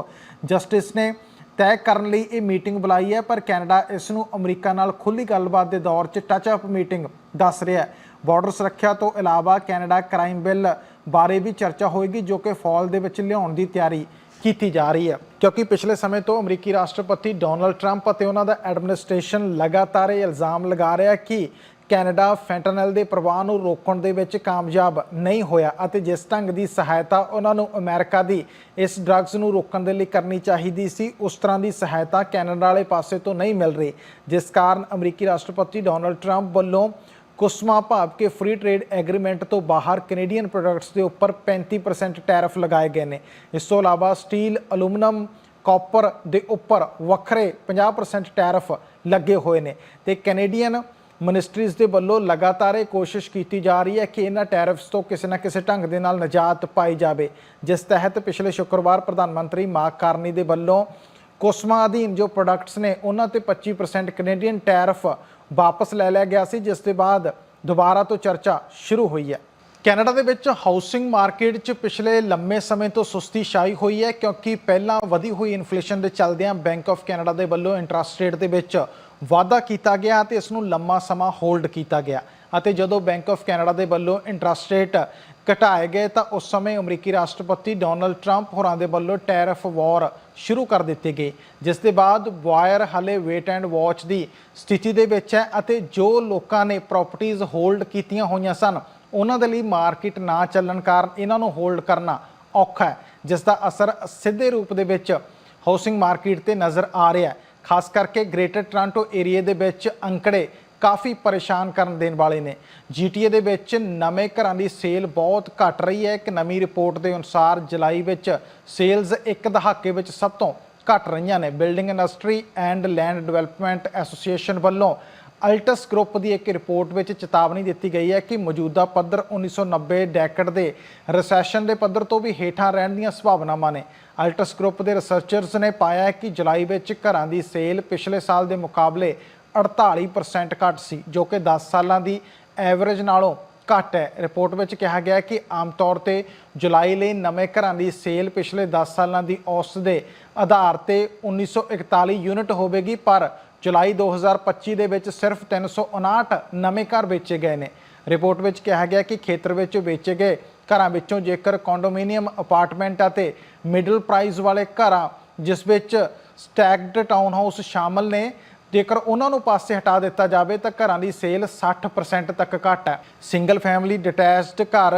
ਜਸਟਿਸ ਨੇ ਤੈਅ ਕਰਨ ਲਈ ਇਹ ਮੀਟਿੰਗ ਬੁਲਾਈ ਹੈ, ਪਰ ਕੈਨੇਡਾ ਇਸ ਨੂੰ ਅਮਰੀਕਾ ਨਾਲ ਖੁੱਲੀ ਗੱਲਬਾਤ ਦੇ ਦੌਰ 'ਚ ਟੱਚ ਅਪ ਮੀਟਿੰਗ ਦੱਸ ਰਿਹਾ ਹੈ। ਬਾਰਡਰ ਸੁਰੱਖਿਆ ਤੋਂ ਇਲਾਵਾ ਕੈਨੇਡਾ ਕ੍ਰਾਈਮ ਬਿੱਲ ਬਾਰੇ ਵੀ ਚਰਚਾ ਹੋਏਗੀ, ਜੋ ਕਿ ਫਾਲ ਦੇ ਵਿੱਚ ਲਿਆਉਣ ਦੀ ਤਿਆਰੀ ਕੀਤੀ ਜਾ ਰਹੀ ਹੈ। ਕਿਉਂਕਿ ਪਿਛਲੇ ਸਮੇਂ ਤੋਂ ਅਮਰੀਕੀ ਰਾਸ਼ਟਰਪਤੀ ਡੋਨਲਡ ਟਰੰਪ ਅਤੇ ਉਹਨਾਂ ਦਾ ਐਡਮਿਨਿਸਟ੍ਰੇਸ਼ਨ ਲਗਾਤਾਰ ਇਹ ਇਲਜ਼ਾਮ ਲਗਾ ਰਿਹਾ ਕਿ ਕੈਨੇਡਾ ਫੈਂਟਨਲ ਦੇ ਪ੍ਰਵਾਹ ਨੂੰ ਰੋਕਣ ਦੇ ਵਿੱਚ ਕਾਮਯਾਬ ਨਹੀਂ ਹੋਇਆ ਅਤੇ ਜਿਸ ਢੰਗ ਦੀ ਸਹਾਇਤਾ ਉਹਨਾਂ ਨੂੰ ਅਮਰੀਕਾ ਦੀ ਇਸ ਡਰੱਗਸ ਨੂੰ ਰੋਕਣ ਦੇ ਲਈ ਕਰਨੀ ਚਾਹੀਦੀ ਸੀ, ਉਸ ਤਰ੍ਹਾਂ ਦੀ ਸਹਾਇਤਾ ਕੈਨੇਡਾ ਵਾਲੇ ਪਾਸੇ ਤੋਂ ਨਹੀਂ ਮਿਲ ਰਹੀ। ਜਿਸ ਕਾਰਨ ਅਮਰੀਕੀ ਰਾਸ਼ਟਰਪਤੀ ਡੋਨਲਡ ਟਰੰਪ ਵੱਲੋਂ ਕੁਸਮਾ ਭਾਵ ਕਿ ਫ੍ਰੀ ਟ੍ਰੇਡ ਐਗਰੀਮੈਂਟ ਤੋਂ ਬਾਹਰ ਕੈਨੇਡੀਅਨ ਪ੍ਰੋਡਕਟਸ ਦੇ ਉੱਪਰ 35% ਟੈਰਿਫ ਲਗਾਏ ਗਏ ਨੇ। ਇਸ ਤੋਂ ਇਲਾਵਾ ਸਟੀਲ ਐਲੂਮੀਨੀਅਮ ਕਾਪਰ ਦੇ ਉੱਪਰ ਵੱਖਰੇ 50% ਟੈਰਿਫ ਲੱਗੇ ਹੋਏ ਨੇ ਤੇ ਕੈਨੇਡੀਅਨ ਮਿਨਿਸਟਰੀਜ਼ ਦੇ ਵੱਲੋਂ ਲਗਾਤਾਰ ਇਹ ਕੋਸ਼ਿਸ਼ ਕੀਤੀ ਜਾ ਰਹੀ ਹੈ ਕਿ ਇਹਨਾਂ ਟੈਰਿਫਸ ਤੋਂ ਕਿਸੇ ਨਾ ਕਿਸੇ ਢੰਗ ਦੇ ਨਾਲ ਨਜਾਤ ਪਾਈ ਜਾਵੇ। ਜਿਸ ਤਹਿਤ ਪਿਛਲੇ ਸ਼ੁੱਕਰਵਾਰ ਪ੍ਰਧਾਨ ਮੰਤਰੀ ਮਾਰਕ ਕਾਰਨੀ ਦੇ ਵੱਲੋਂ ਕੋਸਮਾ ਅਧੀਨ ਜੋ ਪ੍ਰੋਡਕਟਸ ਨੇ, ਉਹਨਾਂ ਤੇ 25% ਕੈਨੇਡੀਅਨ ਟੈਰਿਫ ਵਾਪਸ ਲੈ ਲਿਆ ਗਿਆ ਸੀ, ਜਿਸ ਦੇ ਬਾਅਦ ਦੁਬਾਰਾ ਤੋਂ ਚਰਚਾ ਸ਼ੁਰੂ ਹੋਈ ਹੈ। ਕੈਨੇਡਾ ਦੇ ਵਿੱਚ ਹਾਊਸਿੰਗ ਮਾਰਕੀਟ 'ਚ ਪਿਛਲੇ ਲੰਮੇ ਸਮੇਂ ਤੋਂ ਸੁਸਤੀ ਛਾਈ ਹੋਈ ਹੈ, ਕਿਉਂਕਿ ਪਹਿਲਾਂ ਵਧੀ ਹੋਈ ਇਨਫਲੇਸ਼ਨ ਦੇ ਚੱਲਦਿਆਂ ਬੈਂਕ ਆਫ ਕੈਨੇਡਾ ਦੇ ਵੱਲੋਂ ਇੰਟਰਸਟ ਰੇਟ ਦੇ ਵਿੱਚ ਵਾਧਾ ਕੀਤਾ ਗਿਆ ਅਤੇ ਇਸ ਨੂੰ ਲੰਮਾ ਸਮਾਂ ਹੋਲਡ ਕੀਤਾ ਗਿਆ। ਅਤੇ ਜਦੋਂ ਬੈਂਕ ਆਫ ਕੈਨੇਡਾ ਦੇ ਵੱਲੋਂ ਇੰਟਰਸਟ ਰੇਟ ਘਟਾਏ ਗਏ ਤਾਂ ਉਸ ਸਮੇਂ ਅਮਰੀਕੀ ਰਾਸ਼ਟਰਪਤੀ ਡੋਨਲਡ ਟਰੰਪ ਹੋਰਾਂ ਦੇ ਵੱਲੋਂ ਟੈਰਫ ਵਾਰ ਸ਼ੁਰੂ ਕਰ ਦਿੱਤੇ ਗਏ, ਜਿਸ ਦੇ ਬਾਅਦ ਵਾਇਰ ਹਲੇ ਵੇਟ ਐਂਡ ਵਾਚ ਦੀ ਸਥਿਤੀ ਦੇ ਵਿੱਚ ਹੈ ਅਤੇ ਜੋ ਲੋਕਾਂ ਨੇ ਪ੍ਰਾਪਰਟੀਆਂ ਹੋਲਡ ਕੀਤੀਆਂ ਹੋਈਆਂ ਸਨ, ਉਹਨਾਂ ਦੇ ਲਈ ਮਾਰਕੀਟ ਨਾ ਚੱਲਣ ਕਾਰਨ ਇਹਨਾਂ ਨੂੰ ਹੋਲਡ ਕਰਨਾ ਔਖਾ ਹੈ, ਜਿਸ ਦਾ ਅਸਰ ਸਿੱਧੇ ਰੂਪ ਦੇ ਵਿੱਚ ਹਾਊਸਿੰਗ ਮਾਰਕੀਟ ਤੇ ਨਜ਼ਰ ਆ ਰਿਹਾ ਹੈ। ਖਾਸ ਕਰਕੇ ਗ੍ਰੇਟਰ ਟੋਰਾਂਟੋ ਏਰੀਆ ਦੇ ਵਿੱਚ ਅੰਕੜੇ ਕਾਫੀ ਪਰੇਸ਼ਾਨ ਕਰਨ ਦੇਣ ਵਾਲੇ ਨੇ। ਜੀਟੀਏ ਦੇ ਵਿੱਚ ਨਵੇਂ ਘਰਾਂ ਦੀ ਸੇਲ ਬਹੁਤ ਘਟ ਰਹੀ ਹੈ। ਇੱਕ ਨਵੀਂ ਰਿਪੋਰਟ ਦੇ ਅਨੁਸਾਰ ਜੁਲਾਈ ਵਿੱਚ ਸੇਲਜ਼ ਇੱਕ ਦਹਾਕੇ ਵਿੱਚ ਸਭ ਤੋਂ ਘਟ ਰਹੀਆਂ ਨੇ। Building industry and land development association ਵੱਲੋਂ ਅਲਟਸ ਗਰੁੱਪ ਦੀ ਇੱਕ ਰਿਪੋਰਟ ਵਿੱਚ ਚੇਤਾਵਨੀ ਦਿੱਤੀ ਗਈ ਹੈ ਕਿ ਮੌਜੂਦਾ ਪੱਧਰ 1990 ਡੈਕਡ ਦੇ ਰੈਸੈਸ਼ਨ ਦੇ ਪੱਧਰ ਤੋਂ ਵੀ ਹੇਠਾਂ ਰਹਿਣ ਦੀਆਂ ਸੰਭਾਵਨਾਵਾਂ ਨੇ। ਅਲਟਸ ਗਰੁੱਪ ਦੇ ਰਿਸਰਚਰਸ ਨੇ ਪਾਇਆ ਹੈ ਕਿ ਜੁਲਾਈ ਵਿੱਚ ਘਰਾਂ ਦੀ ਸੇਲ ਪਿਛਲੇ ਸਾਲ ਦੇ ਮੁਕਾਬਲੇ 48% ਘੱਟ ਸੀ, ਜੋ ਕਿ 10 ਸਾਲਾਂ ਦੀ ਐਵਰੇਜ ਨਾਲੋਂ ਘੱਟ ਹੈ। ਰਿਪੋਰਟ ਵਿੱਚ ਕਿਹਾ ਗਿਆ ਕਿ ਆਮ ਤੌਰ ਤੇ ਜੁਲਾਈ ਲਈ ਨਵੇਂ ਘਰਾਂ ਦੀ ਸੇਲ ਪਿਛਲੇ 10 ਸਾਲਾਂ ਦੀ ਔਸਤ ਦੇ ਆਧਾਰ ਤੇ 1941 ਯੂਨਿਟ ਹੋਵੇਗੀ, ਪਰ ਜੁਲਾਈ 2025 ਦੇ ਵਿੱਚ ਸਿਰਫ 359 ਨਵੇਂ ਘਰ ਵੇਚੇ ਗਏ ਨੇ। ਰਿਪੋਰਟ ਵਿੱਚ ਕਿਹਾ ਗਿਆ ਕਿ ਖੇਤਰ ਵਿੱਚ ਵੇਚੇ ਗਏ ਘਰਾਂ ਵਿੱਚੋਂ ਜੇਕਰ ਕੰਡੋਮੀਨੀਅਮ ਅਪਾਰਟਮੈਂਟ ਅਤੇ ਮਿਡਲ ਪ੍ਰਾਈਸ ਵਾਲੇ ਘਰਾਂ, ਜਿਸ ਵਿੱਚ ਸਟੈਗਡ ਟਾਊਨ ਹਾਊਸ ਸ਼ਾਮਲ ਨੇ ਜੇਕਰ ਉਹਨਾਂ ਨੂੰ ਪਾਸੇ ਹਟਾ ਦਿੱਤਾ ਜਾਵੇ ਤਾਂ ਘਰਾਂ ਦੀ ਸੇਲ 60% ਤੱਕ ਘੱਟ ਹੈ। ਸਿੰਗਲ ਫੈਮਿਲੀ ਡਿਟੈਚਡ ਘਰ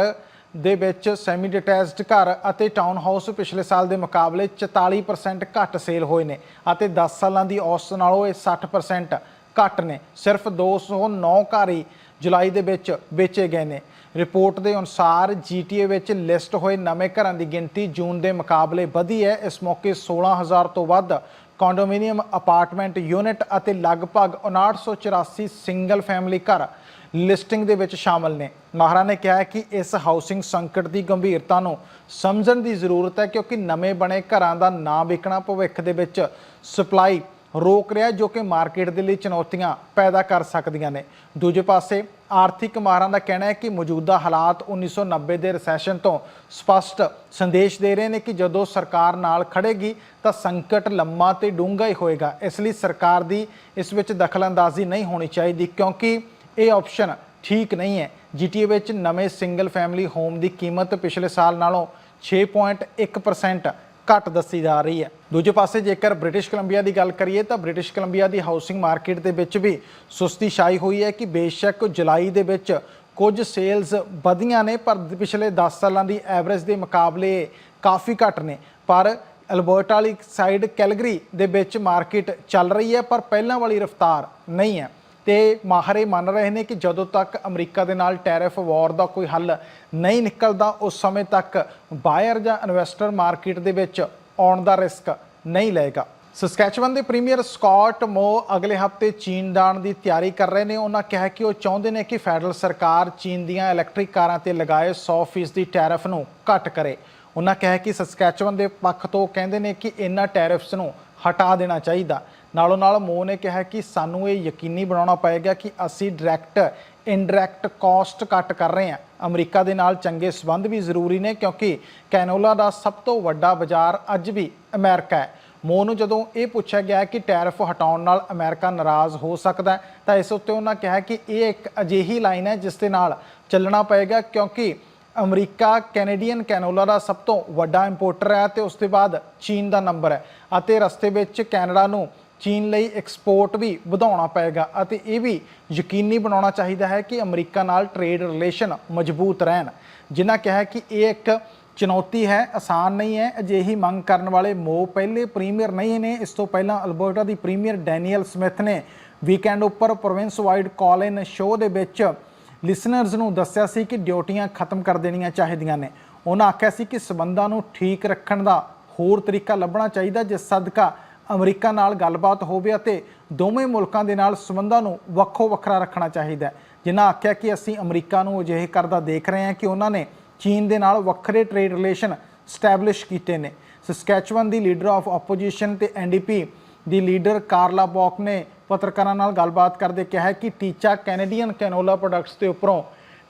ਦੇ ਵਿੱਚ ਸੈਮੀ ਡਿਟੈਚਡ ਘਰ ਅਤੇ ਟਾਊਨ ਹਾਊਸ ਪਿਛਲੇ ਸਾਲ ਦੇ ਮੁਕਾਬਲੇ 44% ਘੱਟ ਸੇਲ ਹੋਏ ਨੇ ਅਤੇ 10 ਸਾਲਾਂ ਦੀ ਔਸਤ ਨਾਲੋਂ ਇਹ 60% ਘੱਟ ਨੇ। ਸਿਰਫ 209 ਘਰ ਹੀ ਜੁਲਾਈ ਦੇ ਵਿੱਚ ਵੇਚੇ ਗਏ ਨੇ। ਰਿਪੋਰਟ ਦੇ ਅਨੁਸਾਰ ਜੀਟੀਏ ਵਿੱਚ ਲਿਸਟ ਹੋਏ ਨਵੇਂ ਘਰਾਂ ਦੀ ਗਿਣਤੀ ਜੂਨ ਦੇ ਮੁਕਾਬਲੇ ਵਧੀ ਹੈ। ਇਸ ਮੌਕੇ 16000 ਤੋਂ ਵੱਧ ਕੰਡੋਮੀਨੀਅਮ ਅਪਾਰਟਮੈਂਟ ਯੂਨਿਟ ਅਤੇ ਲਗਭਗ 5984 ਸਿੰਗਲ ਫੈਮਿਲੀ ਘਰ ਲਿਸਟਿੰਗ ਦੇ ਵਿੱਚ ਸ਼ਾਮਲ ਨੇ। ਮਾਹਰਾ ਨੇ ਕਿਹਾ ਹੈ ਕਿ ਇਸ ਹਾਊਸਿੰਗ ਸੰਕਟ ਦੀ ਗੰਭੀਰਤਾ ਨੂੰ ਸਮਝਣ ਦੀ ਜ਼ਰੂਰਤ ਹੈ ਕਿਉਂਕਿ ਨਵੇਂ ਬਣੇ ਘਰਾਂ ਦਾ ਨਾ ਵਿਕਣਾ ਭਵਿੱਖ ਦੇ ਵਿੱਚ ਸਪਲਾਈ ਰੋਕ ਰਿਹਾ ਜੋ ਕਿ ਮਾਰਕੀਟ ਦੇ ਲਈ ਚੁਣੌਤੀਆਂ ਪੈਦਾ ਕਰ ਸਕਦੀਆਂ ਨੇ। ਦੂਜੇ ਪਾਸੇ, ਆਰਥਿਕ ਮਾਹਰਾਂ ਦਾ ਕਹਿਣਾ ਹੈ ਕਿ ਮੌਜੂਦਾ ਹਾਲਾਤ 1990 ਦੇ ਰੈਸੈਸ਼ਨ ਤੋਂ ਸਪਸ਼ਟ ਸੰਦੇਸ਼ ਦੇ ਰਹੇ ਨੇ ਕਿ ਜਦੋਂ ਸਰਕਾਰ ਨਾਲ ਖੜੇਗੀ ਤਾਂ ਸੰਕਟ ਲੰਮਾ ਤੇ ਡੂੰਘਾ ਹੀ ਹੋਏਗਾ। ਇਸ ਲਈ ਸਰਕਾਰ ਦੀ ਇਸ ਵਿੱਚ ਦਖਲਅੰਦਾਜ਼ੀ ਨਹੀਂ ਹੋਣੀ ਚਾਹੀਦੀ ਕਿਉਂਕਿ ਇਹ ਆਪਸ਼ਨ ਠੀਕ ਨਹੀਂ ਹੈ। ਜੀਟੀਏ ਵਿੱਚ ਨਵੇਂ ਸਿੰਗਲ ਫੈਮਿਲੀ ਹੋਮ ਦੀ ਕੀਮਤ ਪਿਛਲੇ ਸਾਲ ਨਾਲੋਂ 6.1% ਘੱਟ ਦੱਸੀ ਜਾ ਰਹੀ ਹੈ। ਦੂਜੇ ਪਾਸੇ ਜੇਕਰ ਬ੍ਰਿਟਿਸ਼ ਕੋਲੰਬੀਆ ਦੀ ਗੱਲ ਕਰੀਏ ਤਾਂ ਬ੍ਰਿਟਿਸ਼ ਕੋਲੰਬੀਆ ਦੀ ਹਾਊਸਿੰਗ ਮਾਰਕੀਟ ਦੇ ਵਿੱਚ ਵੀ ਸੁਸਤੀ ਛਾਈ ਹੋਈ ਹੈ ਕਿ ਬੇਸ਼ੱਕ ਜੁਲਾਈ ਦੇ ਵਿੱਚ ਕੁਝ ਸੇਲਸ ਵਧੀਆਂ ਨੇ, ਪਰ ਪਿਛਲੇ 10 ਸਾਲਾਂ ਦੀ ਐਵਰੇਜ ਦੇ ਮੁਕਾਬਲੇ ਕਾਫੀ ਘੱਟ ਨੇ। ਪਰ ਅਲਬਰਟਾ ਵਾਲੀ ਸਾਈਡ ਕੈਲਗਰੀ ਦੇ ਵਿੱਚ ਮਾਰਕੀਟ ਚੱਲ ਰਹੀ ਹੈ, ਪਰ ਪਹਿਲਾਂ ਵਾਲੀ ਰਫ਼ਤਾਰ ਨਹੀਂ ਹੈ। ਤੇ ਇਹ ਮੰਨ ਰਹੇ ਨੇ ਕਿ ਜਦੋਂ ਤੱਕ ਅਮਰੀਕਾ ਦੇ ਨਾਲ ਟੈਰਿਫ ਵਾਰ ਦਾ ਕੋਈ ਹੱਲ ਨਹੀਂ ਨਿਕਲਦਾ, ਉਸ ਸਮੇਂ ਤੱਕ ਬਾਇਰ ਜਾਂ ਇਨਵੈਸਟਰ ਮਾਰਕੀਟ ਦੇ ਵਿੱਚ ਆਉਣ ਦਾ ਰਿਸਕ ਨਹੀਂ ਲਏਗਾ। ਸਸਕੈਚਵਨ ਦੇ ਪ੍ਰੀਮੀਅਰ ਸਕਾਟ ਮੋ ਅਗਲੇ ਹਫ਼ਤੇ ਚੀਨ ਜਾਣ ਦੀ ਤਿਆਰੀ ਕਰ ਰਹੇ ਨੇ। ਉਹਨਾਂ ਕਿਹਾ ਕਿ ਉਹ ਚਾਹੁੰਦੇ ਨੇ ਕਿ ਫੈਡਰਲ ਸਰਕਾਰ ਚੀਨ ਦੀਆਂ ਇਲੈਕਟ੍ਰਿਕ ਕਾਰਾਂ ਤੇ ਲਗਾਏ 100% ਦੀ ਟੈਰਿਫ ਨੂੰ ਘੱਟ ਕਰੇ। ਉਹਨਾਂ ਕਿਹਾ ਕਿ ਸਸਕੈਚਵਨ ਦੇ ਪੱਖ ਤੋਂ ਕਹਿੰਦੇ ਨੇ ਕਿ ਇਹਨਾਂ ਟੈਰਿਫਸ ਨੂੰ ਹਟਾ ਦੇਣਾ ਚਾਹੀਦਾ। ਨਾਲੋਂ ਨਾਲ ਮੋ ਨੇ ਕਿਹਾ ਕਿ ਸਾਨੂੰ ਇਹ ਯਕੀਨੀ ਬਣਾਉਣਾ ਪਏਗਾ ਕਿ ਅਸੀਂ ਡਾਇਰੈਕਟ ਇਨਡਾਇਰੈਕਟ ਕਾਸਟ ਕੱਟ ਕਰ ਰਹੇ ਹਾਂ। ਅਮਰੀਕਾ ਦੇ ਨਾਲ ਚੰਗੇ ਸਬੰਧ ਵੀ ਜ਼ਰੂਰੀ ਨੇ ਕਿਉਂਕਿ ਕੈਨੋਲਾ ਦਾ ਸਭ ਤੋਂ ਵੱਡਾ ਬਾਜ਼ਾਰ ਅੱਜ ਵੀ ਅਮਰੀਕਾ ਹੈ। ਮੋ ਨੂੰ ਜਦੋਂ ਇਹ ਪੁੱਛਿਆ ਗਿਆ ਕਿ ਟੈਰਿਫ ਹਟਾਉਣ ਨਾਲ ਅਮਰੀਕਾ ਨਾਰਾਜ਼ ਹੋ ਸਕਦਾ ਤਾਂ ਇਸ ਉੱਤੇ ਉਹਨਾਂ ਕਿਹਾ ਕਿ ਇਹ ਇੱਕ ਅਜਿਹੀ ਲਾਈਨ ਹੈ ਜਿਸ ਦੇ ਨਾਲ ਚੱਲਣਾ ਪਏਗਾ ਕਿਉਂਕਿ ਅਮਰੀਕਾ, ਕੈਨੇਡੀਅਨ ਕੈਨੋਲਾ ਦਾ ਸਭ ਤੋਂ ਵੱਡਾ ਇੰਪੋਰਟਰ ਹੈ ਤੇ ਉਸ ਤੋਂ ਬਾਅਦ ਚੀਨ ਦਾ ਨੰਬਰ ਹੈ ਅਤੇ ਰਸਤੇ ਵਿੱਚ ਕੈਨੇਡਾ ਨੂੰ ਚੀਨ ਲਈ ਐਕਸਪੋਰਟ ਵੀ ਵਧਾਉਣਾ ਪਏਗਾ ਅਤੇ ਇਹ ਵੀ ਯਕੀਨੀ ਬਣਾਉਣਾ ਚਾਹੀਦਾ ਹੈ ਕਿ ਅਮਰੀਕਾ ਨਾਲ ਟ੍ਰੇਡ ਰਿਲੇਸ਼ਨ ਮਜ਼ਬੂਤ ਰਹਿਣ। ਜਿਨ੍ਹਾਂ ਕਿਹਾ ਕਿ ਇਹ ਇੱਕ ਚੁਣੌਤੀ ਹੈ, ਆਸਾਨ ਨਹੀਂ ਹੈ, ਅਜਿਹੀ ਮੰਗ ਕਰਨ ਵਾਲੇ ਮੋ ਪਹਿਲੇ ਪ੍ਰੀਮੀਅਰ ਨਹੀਂ ਨੇ। ਇਸ ਤੋਂ ਪਹਿਲਾਂ ਅਲਬਰਟਾ ਦੀ ਪ੍ਰੀਮੀਅਰ ਡੈਨੀਅਲ ਸਮਿਥ ਨੇ। ਵੀਕਐਂਡ ਉੱਪਰ province wide call in show ਦੇ ਵਿੱਚ ਲਿਸਨਰਸ ਨੂੰ ਦੱਸਿਆ ਸੀ ਕਿ ਡਿਊਟੀਆਂ ਖਤਮ ਕਰ ਦੇਣੀਆਂ ਚਾਹੀਦੀਆਂ ਨੇ। ਉਹਨਾਂ ਆਖਿਆ ਸੀ ਕਿ ਸਬੰਧਾਂ ਨੂੰ ਠੀਕ ਰੱਖਣ ਦਾ ਹੋਰ ਤਰੀਕਾ ਲੱਭਣਾ ਚਾਹੀਦਾ ਜਿਸ ਸਦਕਾ ਅਮਰੀਕਾ ਨਾਲ ਗੱਲਬਾਤ ਹੋਵੇ ਅਤੇ ਦੋਵੇਂ ਮੁਲਕਾਂ ਦੇ ਨਾਲ ਸਬੰਧਾਂ ਨੂੰ ਵੱਖੋ ਵੱਖਰਾ ਰੱਖਣਾ ਚਾਹੀਦਾ ਜਿਨ੍ਹਾਂ ਆਖਿਆ ਕਿ ਅਸੀਂ ਅਮਰੀਕਾ ਨੂੰ ਅਜਿਹੇ ਕਰਦਾ ਦੇਖ ਰਹੇ ਹਾਂ ਕਿ ਉਹਨਾਂ ਨੇ ਚੀਨ ਦੇ ਨਾਲ ਵੱਖਰੇ ਟ੍ਰੇਡ ਰਿਲੇਸ਼ਨ ਸਟੈਬਲਿਸ਼ ਕੀਤੇ ਨੇ। ਸਸਕੈਚੁਅਨ ਦੀ ਲੀਡਰ ਆਫ ਆਪੋਜੀਸ਼ਨ ਤੇ ਐਨਡੀਪੀ ਦੀ ਲੀਡਰ ਕਾਰਲਾ ਬੌਕ ਨੇ ਪੱਤਰਕਾਰਾਂ ਨਾਲ ਗੱਲਬਾਤ ਕਰਦੇ ਕਿਹਾ ਕਿ ਟੀਚਾ ਕੈਨੇਡੀਅਨ ਕੈਨੋਲਾ ਪ੍ਰੋਡਕਟਸ ਦੇ ਉੱਪਰੋਂ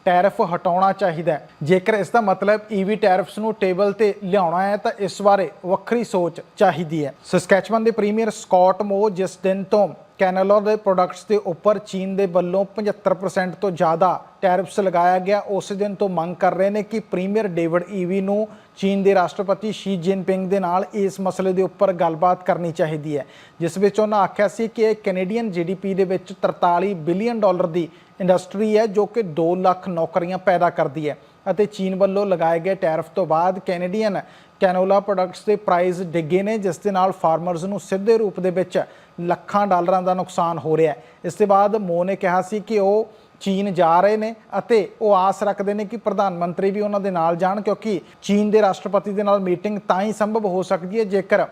ਟੈਰਿਫ ਹਟਾਉਣਾ ਚਾਹੀਦਾ ਹੈ। ਜੇਕਰ ਇਸ ਦਾ ਮਤਲਬ ਈਵੀ ਟੈਰਿਫਸ ਨੂੰ ਟੇਬਲ ਤੇ ਲਿਆਉਣਾ ਹੈ, ਤਾਂ ਇਸ ਬਾਰੇ ਵੱਖਰੀ ਸੋਚ ਚਾਹੀਦੀ ਹੈ। ਸਸਕੈਚਵਨ ਦੇ ਪ੍ਰੀਮੀਅਰ ਸਕਾਟ ਮੋ ਜਿਸ ਦਿਨ ਤੋਂ ਕੈਨੇਲਾ ਦੇ ਪ੍ਰੋਡਕਟਸ ਦੇ ਉੱਪਰ ਚੀਨ ਦੇ ਵੱਲੋਂ 75% ਤੋਂ ਜ਼ਿਆਦਾ ਟੈਰਿਫਸ ਲਗਾਇਆ ਗਿਆ, ਉਸ ਦਿਨ ਤੋਂ ਮੰਗ ਕਰ ਰਹੇ ਨੇ ਕਿ ਪ੍ਰੀਮੀਅਰ ਡੇਵਿਡ ਈਵੀ ਨੂੰ ਚੀਨ ਦੇ ਰਾਸ਼ਟਰਪਤੀ ਸ਼ੀ ਜਿਨਪਿੰਗ ਦੇ ਨਾਲ ਇਸ ਮਸਲੇ ਦੇ ਉੱਪਰ ਗੱਲਬਾਤ ਕਰਨੀ ਚਾਹੀਦੀ ਹੈ। ਜਿਸ ਵਿੱਚ ਉਹਨਾਂ ਆਖਿਆ ਸੀ ਕਿ ਇਹ ਕੈਨੇਡੀਅਨ ਜੀਡੀਪੀ ਦੇ ਵਿੱਚ 43 ਬਿਲੀਅਨ ਡਾਲਰ ਦੀ ਇੰਡਸਟਰੀ ਹੈ ਜੋ ਕਿ 2 ਲੱਖ ਨੌਕਰੀਆਂ ਪੈਦਾ ਕਰਦੀ ਹੈ ਅਤੇ ਚੀਨ ਵੱਲੋਂ ਲਗਾਏ ਗਏ ਟੈਰਿਫ ਤੋਂ ਬਾਅਦ ਕੈਨੇਡੀਅਨ ਕੈਨੋਲਾ ਪ੍ਰੋਡਕਟਸ ਦੇ ਪ੍ਰਾਈਸ ਡਿੱਗੇ ਨੇ, ਜਿਸ ਦੇ ਨਾਲ ਫਾਰਮਰਜ਼ ਨੂੰ ਸਿੱਧੇ ਰੂਪ ਦੇ ਵਿੱਚ ਲੱਖਾਂ ਡਾਲਰਾਂ ਦਾ ਨੁਕਸਾਨ ਹੋ ਰਿਹਾ ਹੈ। ਇਸ ਤੋਂ ਬਾਅਦ ਮੋ ਨੇ ਕਿਹਾ ਸੀ ਕਿ ਉਹ ਚੀਨ ਜਾ ਰਹੇ ਨੇ ਅਤੇ ਉਹ ਆਸ ਰੱਖਦੇ ਨੇ ਕਿ ਪ੍ਰਧਾਨ ਮੰਤਰੀ ਵੀ ਉਹਨਾਂ ਦੇ ਨਾਲ ਜਾਣ, ਕਿਉਂਕਿ ਚੀਨ ਦੇ ਰਾਸ਼ਟਰਪਤੀ ਦੇ ਨਾਲ ਮੀਟਿੰਗ ਤਾਂ ਹੀ ਸੰਭਵ ਹੋ ਸਕਦੀ ਹੈ ਜੇਕਰ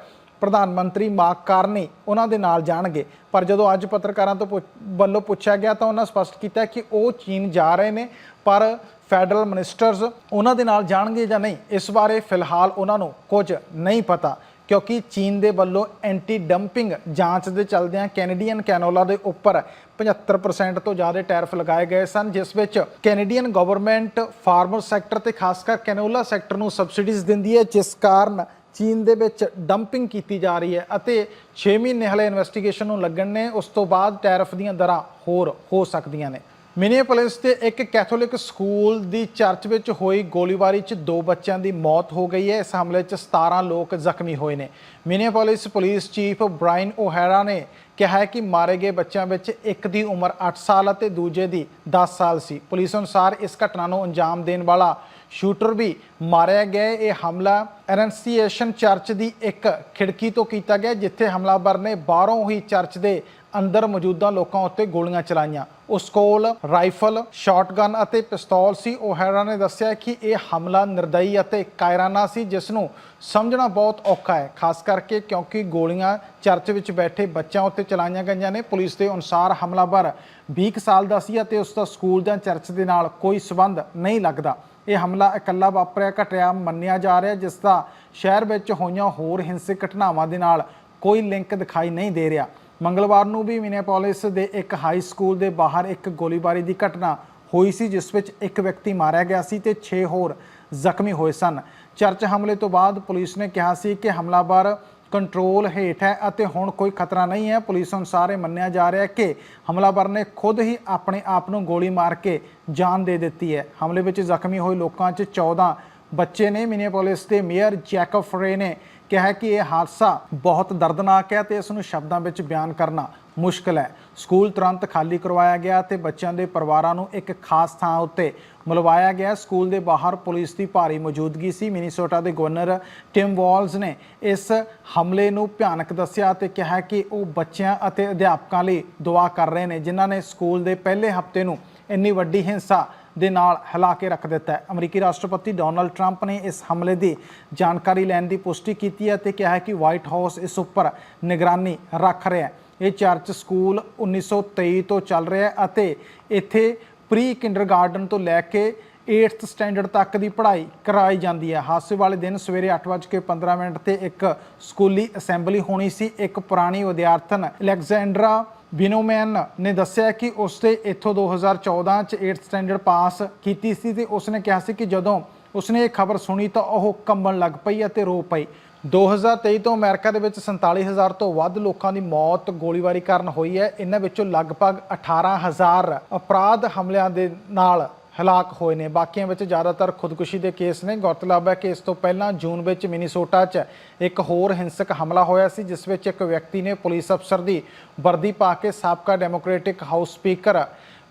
ਪ੍ਰਧਾਨ ਮੰਤਰੀ ਮਾਰਕ ਕਾਰਨੀ ਉਹਨਾਂ ਦੇ ਨਾਲ ਜਾਣਗੇ। ਪਰ ਜਦੋਂ ਅੱਜ ਪੱਤਰਕਾਰਾਂ ਤੋਂ ਪੁੱਛ- ਵੱਲੋਂ ਪੁੱਛਿਆ ਗਿਆ ਤਾਂ ਉਹਨਾਂ ਸਪਸ਼ਟ ਕੀਤਾ ਕਿ ਉਹ ਚੀਨ ਜਾ ਰਹੇ ਨੇ, ਪਰ ਫੈਡਰਲ ਮਿਨਿਸਟਰਸ ਉਹਨਾਂ ਦੇ ਨਾਲ ਜਾਣਗੇ ਜਾਂ ਨਹੀਂ, ਇਸ ਬਾਰੇ ਫਿਲਹਾਲ ਉਹਨਾਂ ਨੂੰ ਕੁਝ ਨਹੀਂ ਪਤਾ, ਕਿਉਂਕਿ ਚੀਨ ਦੇ ਵੱਲੋਂ ਐਂਟੀ ਡੰਪਿੰਗ ਜਾਂਚ ਦੇ ਚੱਲਦਿਆਂ ਕੈਨੇਡੀਅਨ ਕੈਨੋਲਾ ਦੇ ਉੱਪਰ 75% ਤੋਂ ਜ਼ਿਆਦਾ ਟੈਰਫ ਲਗਾਏ ਗਏ ਸਨ, ਜਿਸ ਵਿੱਚ ਕੈਨੇਡੀਅਨ ਗਵਰਨਮੈਂਟ ਫਾਰਮਰ ਸੈਕਟਰ ਤੇ ਖਾਸ ਕਰ ਕੈਨੋਲਾ ਸੈਕਟਰ ਨੂੰ ਸਬਸਿਡੀਜ਼ ਦਿੰਦੀ ਹੈ, ਜਿਸ ਕਾਰਨ ਚੀਨ ਦੇ ਵਿੱਚ ਡੰਪਿੰਗ ਕੀਤੀ ਜਾ ਰਹੀ ਹੈ ਅਤੇ 6 ਮਹੀਨੇ ਹਲੇ ਇਨਵੈਸਟੀਗੇਸ਼ਨ ਨੂੰ ਲੱਗਣ ਨੇ, ਉਸ ਤੋਂ ਬਾਅਦ ਟੈਰਫ ਦੀਆਂ ਦਰਾਂ ਹੋਰ ਹੋ ਸਕਦੀਆਂ ਨੇ। ਮਿਨੀਐਪੋਲਿਸ ਤੇ ਇੱਕ ਕੈਥੋਲਿਕ ਸਕੂਲ ਦੀ ਚਰਚ ਵਿੱਚ ਹੋਈ ਗੋਲੀਬਾਰੀ 'ਚ ਦੋ ਬੱਚਿਆਂ ਦੀ ਮੌਤ ਹੋ ਗਈ ਹੈ। ਇਸ ਹਮਲੇ 'ਚ 17 ਲੋਕ ਜ਼ਖਮੀ ਹੋਏ ਨੇ। Minneapolis police chief Brian O'Hara ਨੇ ਕਿਹਾ ਹੈ ਕਿ ਮਾਰੇ ਗਏ ਬੱਚਿਆਂ ਵਿੱਚ ਇੱਕ ਦੀ ਉਮਰ 8 ਸਾਲ ਅਤੇ ਦੂਜੇ ਦੀ 10 ਸਾਲ ਸੀ। ਪੁਲਿਸ ਅਨੁਸਾਰ ਇਸ ਘਟਨਾ ਨੂੰ ਅੰਜਾਮ ਦੇਣ ਵਾਲਾ ਸ਼ੂਟਰ ਵੀ ਮਾਰਿਆ ਗਿਆ ਇਹ ਹਮਲਾ ਐਨਸੀਏਸ਼ਨ ਚਰਚ ਦੀ ਇੱਕ ਖਿੜਕੀ ਤੋਂ ਕੀਤਾ ਗਿਆ ਜਿੱਥੇ ਹਮਲਾਵਰ ਨੇ ਬਾਹਰੋਂ ਹੀ ਚਰਚ ਦੇ ਅੰਦਰ ਮੌਜੂਦਾ ਲੋਕਾਂ ਉੱਤੇ ਗੋਲੀਆਂ ਚਲਾਈਆਂ। ਉਸ ਕੋਲ ਰਾਈਫਲ, ਸ਼ਾਟਗਨ ਅਤੇ ਪਿਸਤੌਲ ਸੀ। ਓਹੈਰਾ ਨੇ ਦੱਸਿਆ ਕਿ ਇਹ ਹਮਲਾ ਨਿਰਦਈ ਅਤੇ ਕਾਇਰਾਨਾ ਸੀ, ਜਿਸ ਨੂੰ ਸਮਝਣਾ ਬਹੁਤ ਔਖਾ ਹੈ, ਖਾਸ ਕਰਕੇ ਕਿਉਂਕਿ ਗੋਲੀਆਂ ਚਰਚ ਵਿੱਚ ਬੈਠੇ ਬੱਚਿਆਂ ਉੱਤੇ ਚਲਾਈਆਂ ਗਈਆਂ ਨੇ। ਪੁਲਿਸ ਦੇ ਅਨੁਸਾਰ ਹਮਲਾਵਰ 20 ਕੁ ਸਾਲ ਦਾ ਸੀ ਅਤੇ ਉਸ ਦਾ ਸਕੂਲ ਜਾਂ ਚਰਚ ਦੇ ਨਾਲ ਕੋਈ ਸਬੰਧ ਨਹੀਂ ਲੱਗਦਾ। ਇਹ ਹਮਲਾ ਇਕੱਲਾ ਵਾਪਰਿਆ, ਘਟਿਆ, ਮੰਨਿਆ ਜਾ ਰਿਹਾ, ਜਿਸ ਦਾ ਸ਼ਹਿਰ ਵਿੱਚ ਹੋਈਆਂ ਹੋਰ ਹਿੰਸਕ ਘਟਨਾਵਾਂ ਦੇ ਨਾਲ ਕੋਈ ਲਿੰਕ ਦਿਖਾਈ ਨਹੀਂ ਦੇ ਰਿਹਾ। ਮੰਗਲਵਾਰ ਨੂੰ ਵੀ ਮਿਨੇਪੋਲਿਸ ਦੇ ਇੱਕ ਹਾਈ ਸਕੂਲ ਦੇ ਬਾਹਰ ਇੱਕ ਗੋਲੀਬਾਰੀ ਦੀ ਘਟਨਾ ਹੋਈ ਸੀ, ਜਿਸ ਵਿੱਚ ਇੱਕ ਵਿਅਕਤੀ ਮਾਰਿਆ ਗਿਆ ਸੀ ਤੇ 6 ਹੋਰ ਜ਼ਖਮੀ ਹੋਏ ਸਨ। ਚਰਚ ਹਮਲੇ ਤੋਂ ਬਾਅਦ ਪੁਲਿਸ ਨੇ ਕਿਹਾ ਸੀ ਕਿ ਹਮਲਾਵਰ ਕੰਟਰੋਲ ਹੇਠ ਹੈ ਅਤੇ ਹੁਣ ਕੋਈ ਖਤਰਾ ਨਹੀਂ ਹੈ। ਪੁਲਿਸ ਅਨੁਸਾਰ ਇਹ ਮੰਨਿਆ ਜਾ ਰਿਹਾ ਹੈ ਕਿ ਹਮਲਾਵਰ ਨੇ ਖੁਦ ਹੀ ਆਪਣੇ ਆਪ ਨੂੰ ਗੋਲੀ ਮਾਰ ਕੇ ਜਾਨ ਦੇ ਦਿੱਤੀ ਹੈ। ਹਮਲੇ ਵਿੱਚ ਜ਼ਖਮੀ ਹੋਏ ਲੋਕਾਂ 'ਚ 14 ਬੱਚੇ ਨੇ। ਮਿਨੀਪੋਲਿਸ ਦੇ ਮੇਅਰ ਜੈਕਬ ਫਰੇ ਨੇ ਕਿਹਾ ਕਿ ਇਹ ਹਾਦਸਾ ਬਹੁਤ ਦਰਦਨਾਕ ਹੈ ਤੇ ਇਸ ਨੂੰ ਸ਼ਬਦਾਂ ਵਿੱਚ ਬਿਆਨ ਕਰਨਾ ਮੁਸ਼ਕਲ ਹੈ। ਸਕੂਲ ਤੁਰੰਤ ਖਾਲੀ ਕਰਵਾਇਆ ਗਿਆ ਤੇ ਬੱਚਿਆਂ ਦੇ ਪਰਿਵਾਰਾਂ ਨੂੰ ਇੱਕ ਖਾਸ ਥਾਂ ਉੱਤੇ ਮਲਵਾਇਆ ਗਿਆ। ਸਕੂਲ ਦੇ ਬਾਹਰ ਪੁਲਿਸ ਦੀ ਭਾਰੀ ਮੌਜੂਦਗੀ ਸੀ। ਮਿਨੀਸੋਟਾ ਦੇ ਗਵਰਨਰ ਟਿਮ ਵਾਲਜ਼ ਨੇ ਇਸ ਹਮਲੇ ਨੂੰ ਭਿਆਨਕ ਦੱਸਿਆ ਤੇ ਕਿਹਾ ਕਿ ਉਹ ਬੱਚਿਆਂ ਅਤੇ ਅਧਿਆਪਕਾਂ ਲਈ ਦੁਆ ਕਰ ਰਹੇ ਨੇ, ਜਿਨ੍ਹਾਂ ਨੇ ਸਕੂਲ ਦੇ ਪਹਿਲੇ ਹਫ਼ਤੇ ਨੂੰ ਇੰਨੀ ਵੱਡੀ ਹਿੰਸਾ ਦੇ ਨਾਲ ਹਿਲਾ ਕੇ ਰੱਖ ਦਿੱਤਾ ਹੈ। ਅਮਰੀਕੀ ਰਾਸ਼ਟਰਪਤੀ ਡੋਨਲਡ ਟਰੰਪ ਨੇ ਇਸ ਹਮਲੇ ਦੀ ਜਾਣਕਾਰੀ ਲੈਣ ਦੀ ਪੁਸ਼ਟੀ ਕੀਤੀ ਹੈ ਤੇ ਕਿਹਾ ਹੈ ਕਿ ਵਾਈਟ ਹਾਊਸ ਇਸ ਉੱਪਰ ਨਿਗਰਾਨੀ ਰੱਖ ਰਿਹਾ ਹੈ। ਇਹ ਚਰਚ ਸਕੂਲ 1923 ਤੋਂ ਚੱਲ ਰਿਹਾ ਹੈ ਅਤੇ ਇੱਥੇ ਪ੍ਰੀ ਕਿੰਡਰਗਾਰਟਨ ਤੋਂ ਲੈ ਕੇ 8th ਸਟੈਂਡਰਡ ਤੱਕ ਦੀ ਪੜ੍ਹਾਈ ਕਰਾਈ ਜਾਂਦੀ ਹੈ। ਹਾਦਸੇ ਵਾਲੇ ਦਿਨ ਸਵੇਰੇ 8:15 ਮਿੰਟ ਤੇ ਇੱਕ ਸਕੂਲੀ ਅਸੈਂਬਲੀ ਹੋਣੀ ਸੀ। ਇੱਕ ਪੁਰਾਣੀ ਵਿਦਿਆਰਥਣ ਅਲੈਗਜ਼ੈਂਡਰਾ ਬਿਨੋਮੈਨ ਨੇ ਦੱਸਿਆ ਕਿ ਉਸਨੇ ਇੱਥੋਂ 2014 ਚ 8th ਸਟੈਂਡਰਡ ਪਾਸ ਕੀਤੀ ਸੀ ਤੇ ਉਸਨੇ ਕਿਹਾ ਸੀ ਕਿ ਜਦੋਂ ਉਸਨੇ ਇਹ ਖਬਰ ਸੁਣੀ ਤਾਂ ਉਹ ਕੰਬਣ ਲੱਗ ਪਈ ਅਤੇ ਰੋ ਪਈ। 2023 ਤੋਂ ਅਮਰੀਕਾ ਦੇ ਵਿੱਚ 47000 ਤੋਂ ਵੱਧ ਲੋਕਾਂ ਦੀ ਮੌਤ ਗੋਲੀਬਾਰੀ ਕਾਰਨ ਹੋਈ ਹੈ। ਇਹਨਾਂ ਵਿੱਚੋਂ ਲਗਭਗ 18000 ਅਪਰਾਧ ਹਮਲਿਆਂ ਦੇ ਨਾਲ ਹਲਾਕ ਹੋਏ ਨੇ। ਬਾਕੀਆਂ ਵਿੱਚ ਜ਼ਿਆਦਾਤਰ ਖੁਦਕੁਸ਼ੀ ਦੇ ਕੇਸ ਨੇ। ਗੌਰਤਲਬ ਹੈ ਕਿ ਇਸ ਤੋਂ ਪਹਿਲਾਂ ਜੂਨ ਵਿੱਚ ਮਿਨੀਸੋਟਾ 'ਚ ਇੱਕ ਹੋਰ ਹਿੰਸਕ ਹਮਲਾ ਹੋਇਆ ਸੀ, ਜਿਸ ਵਿੱਚ ਇੱਕ ਵਿਅਕਤੀ ਨੇ ਪੁਲਿਸ ਅਫਸਰ ਦੀ ਵਰਦੀ ਪਾ ਕੇ ਸਾਬਕਾ Democratic House Speaker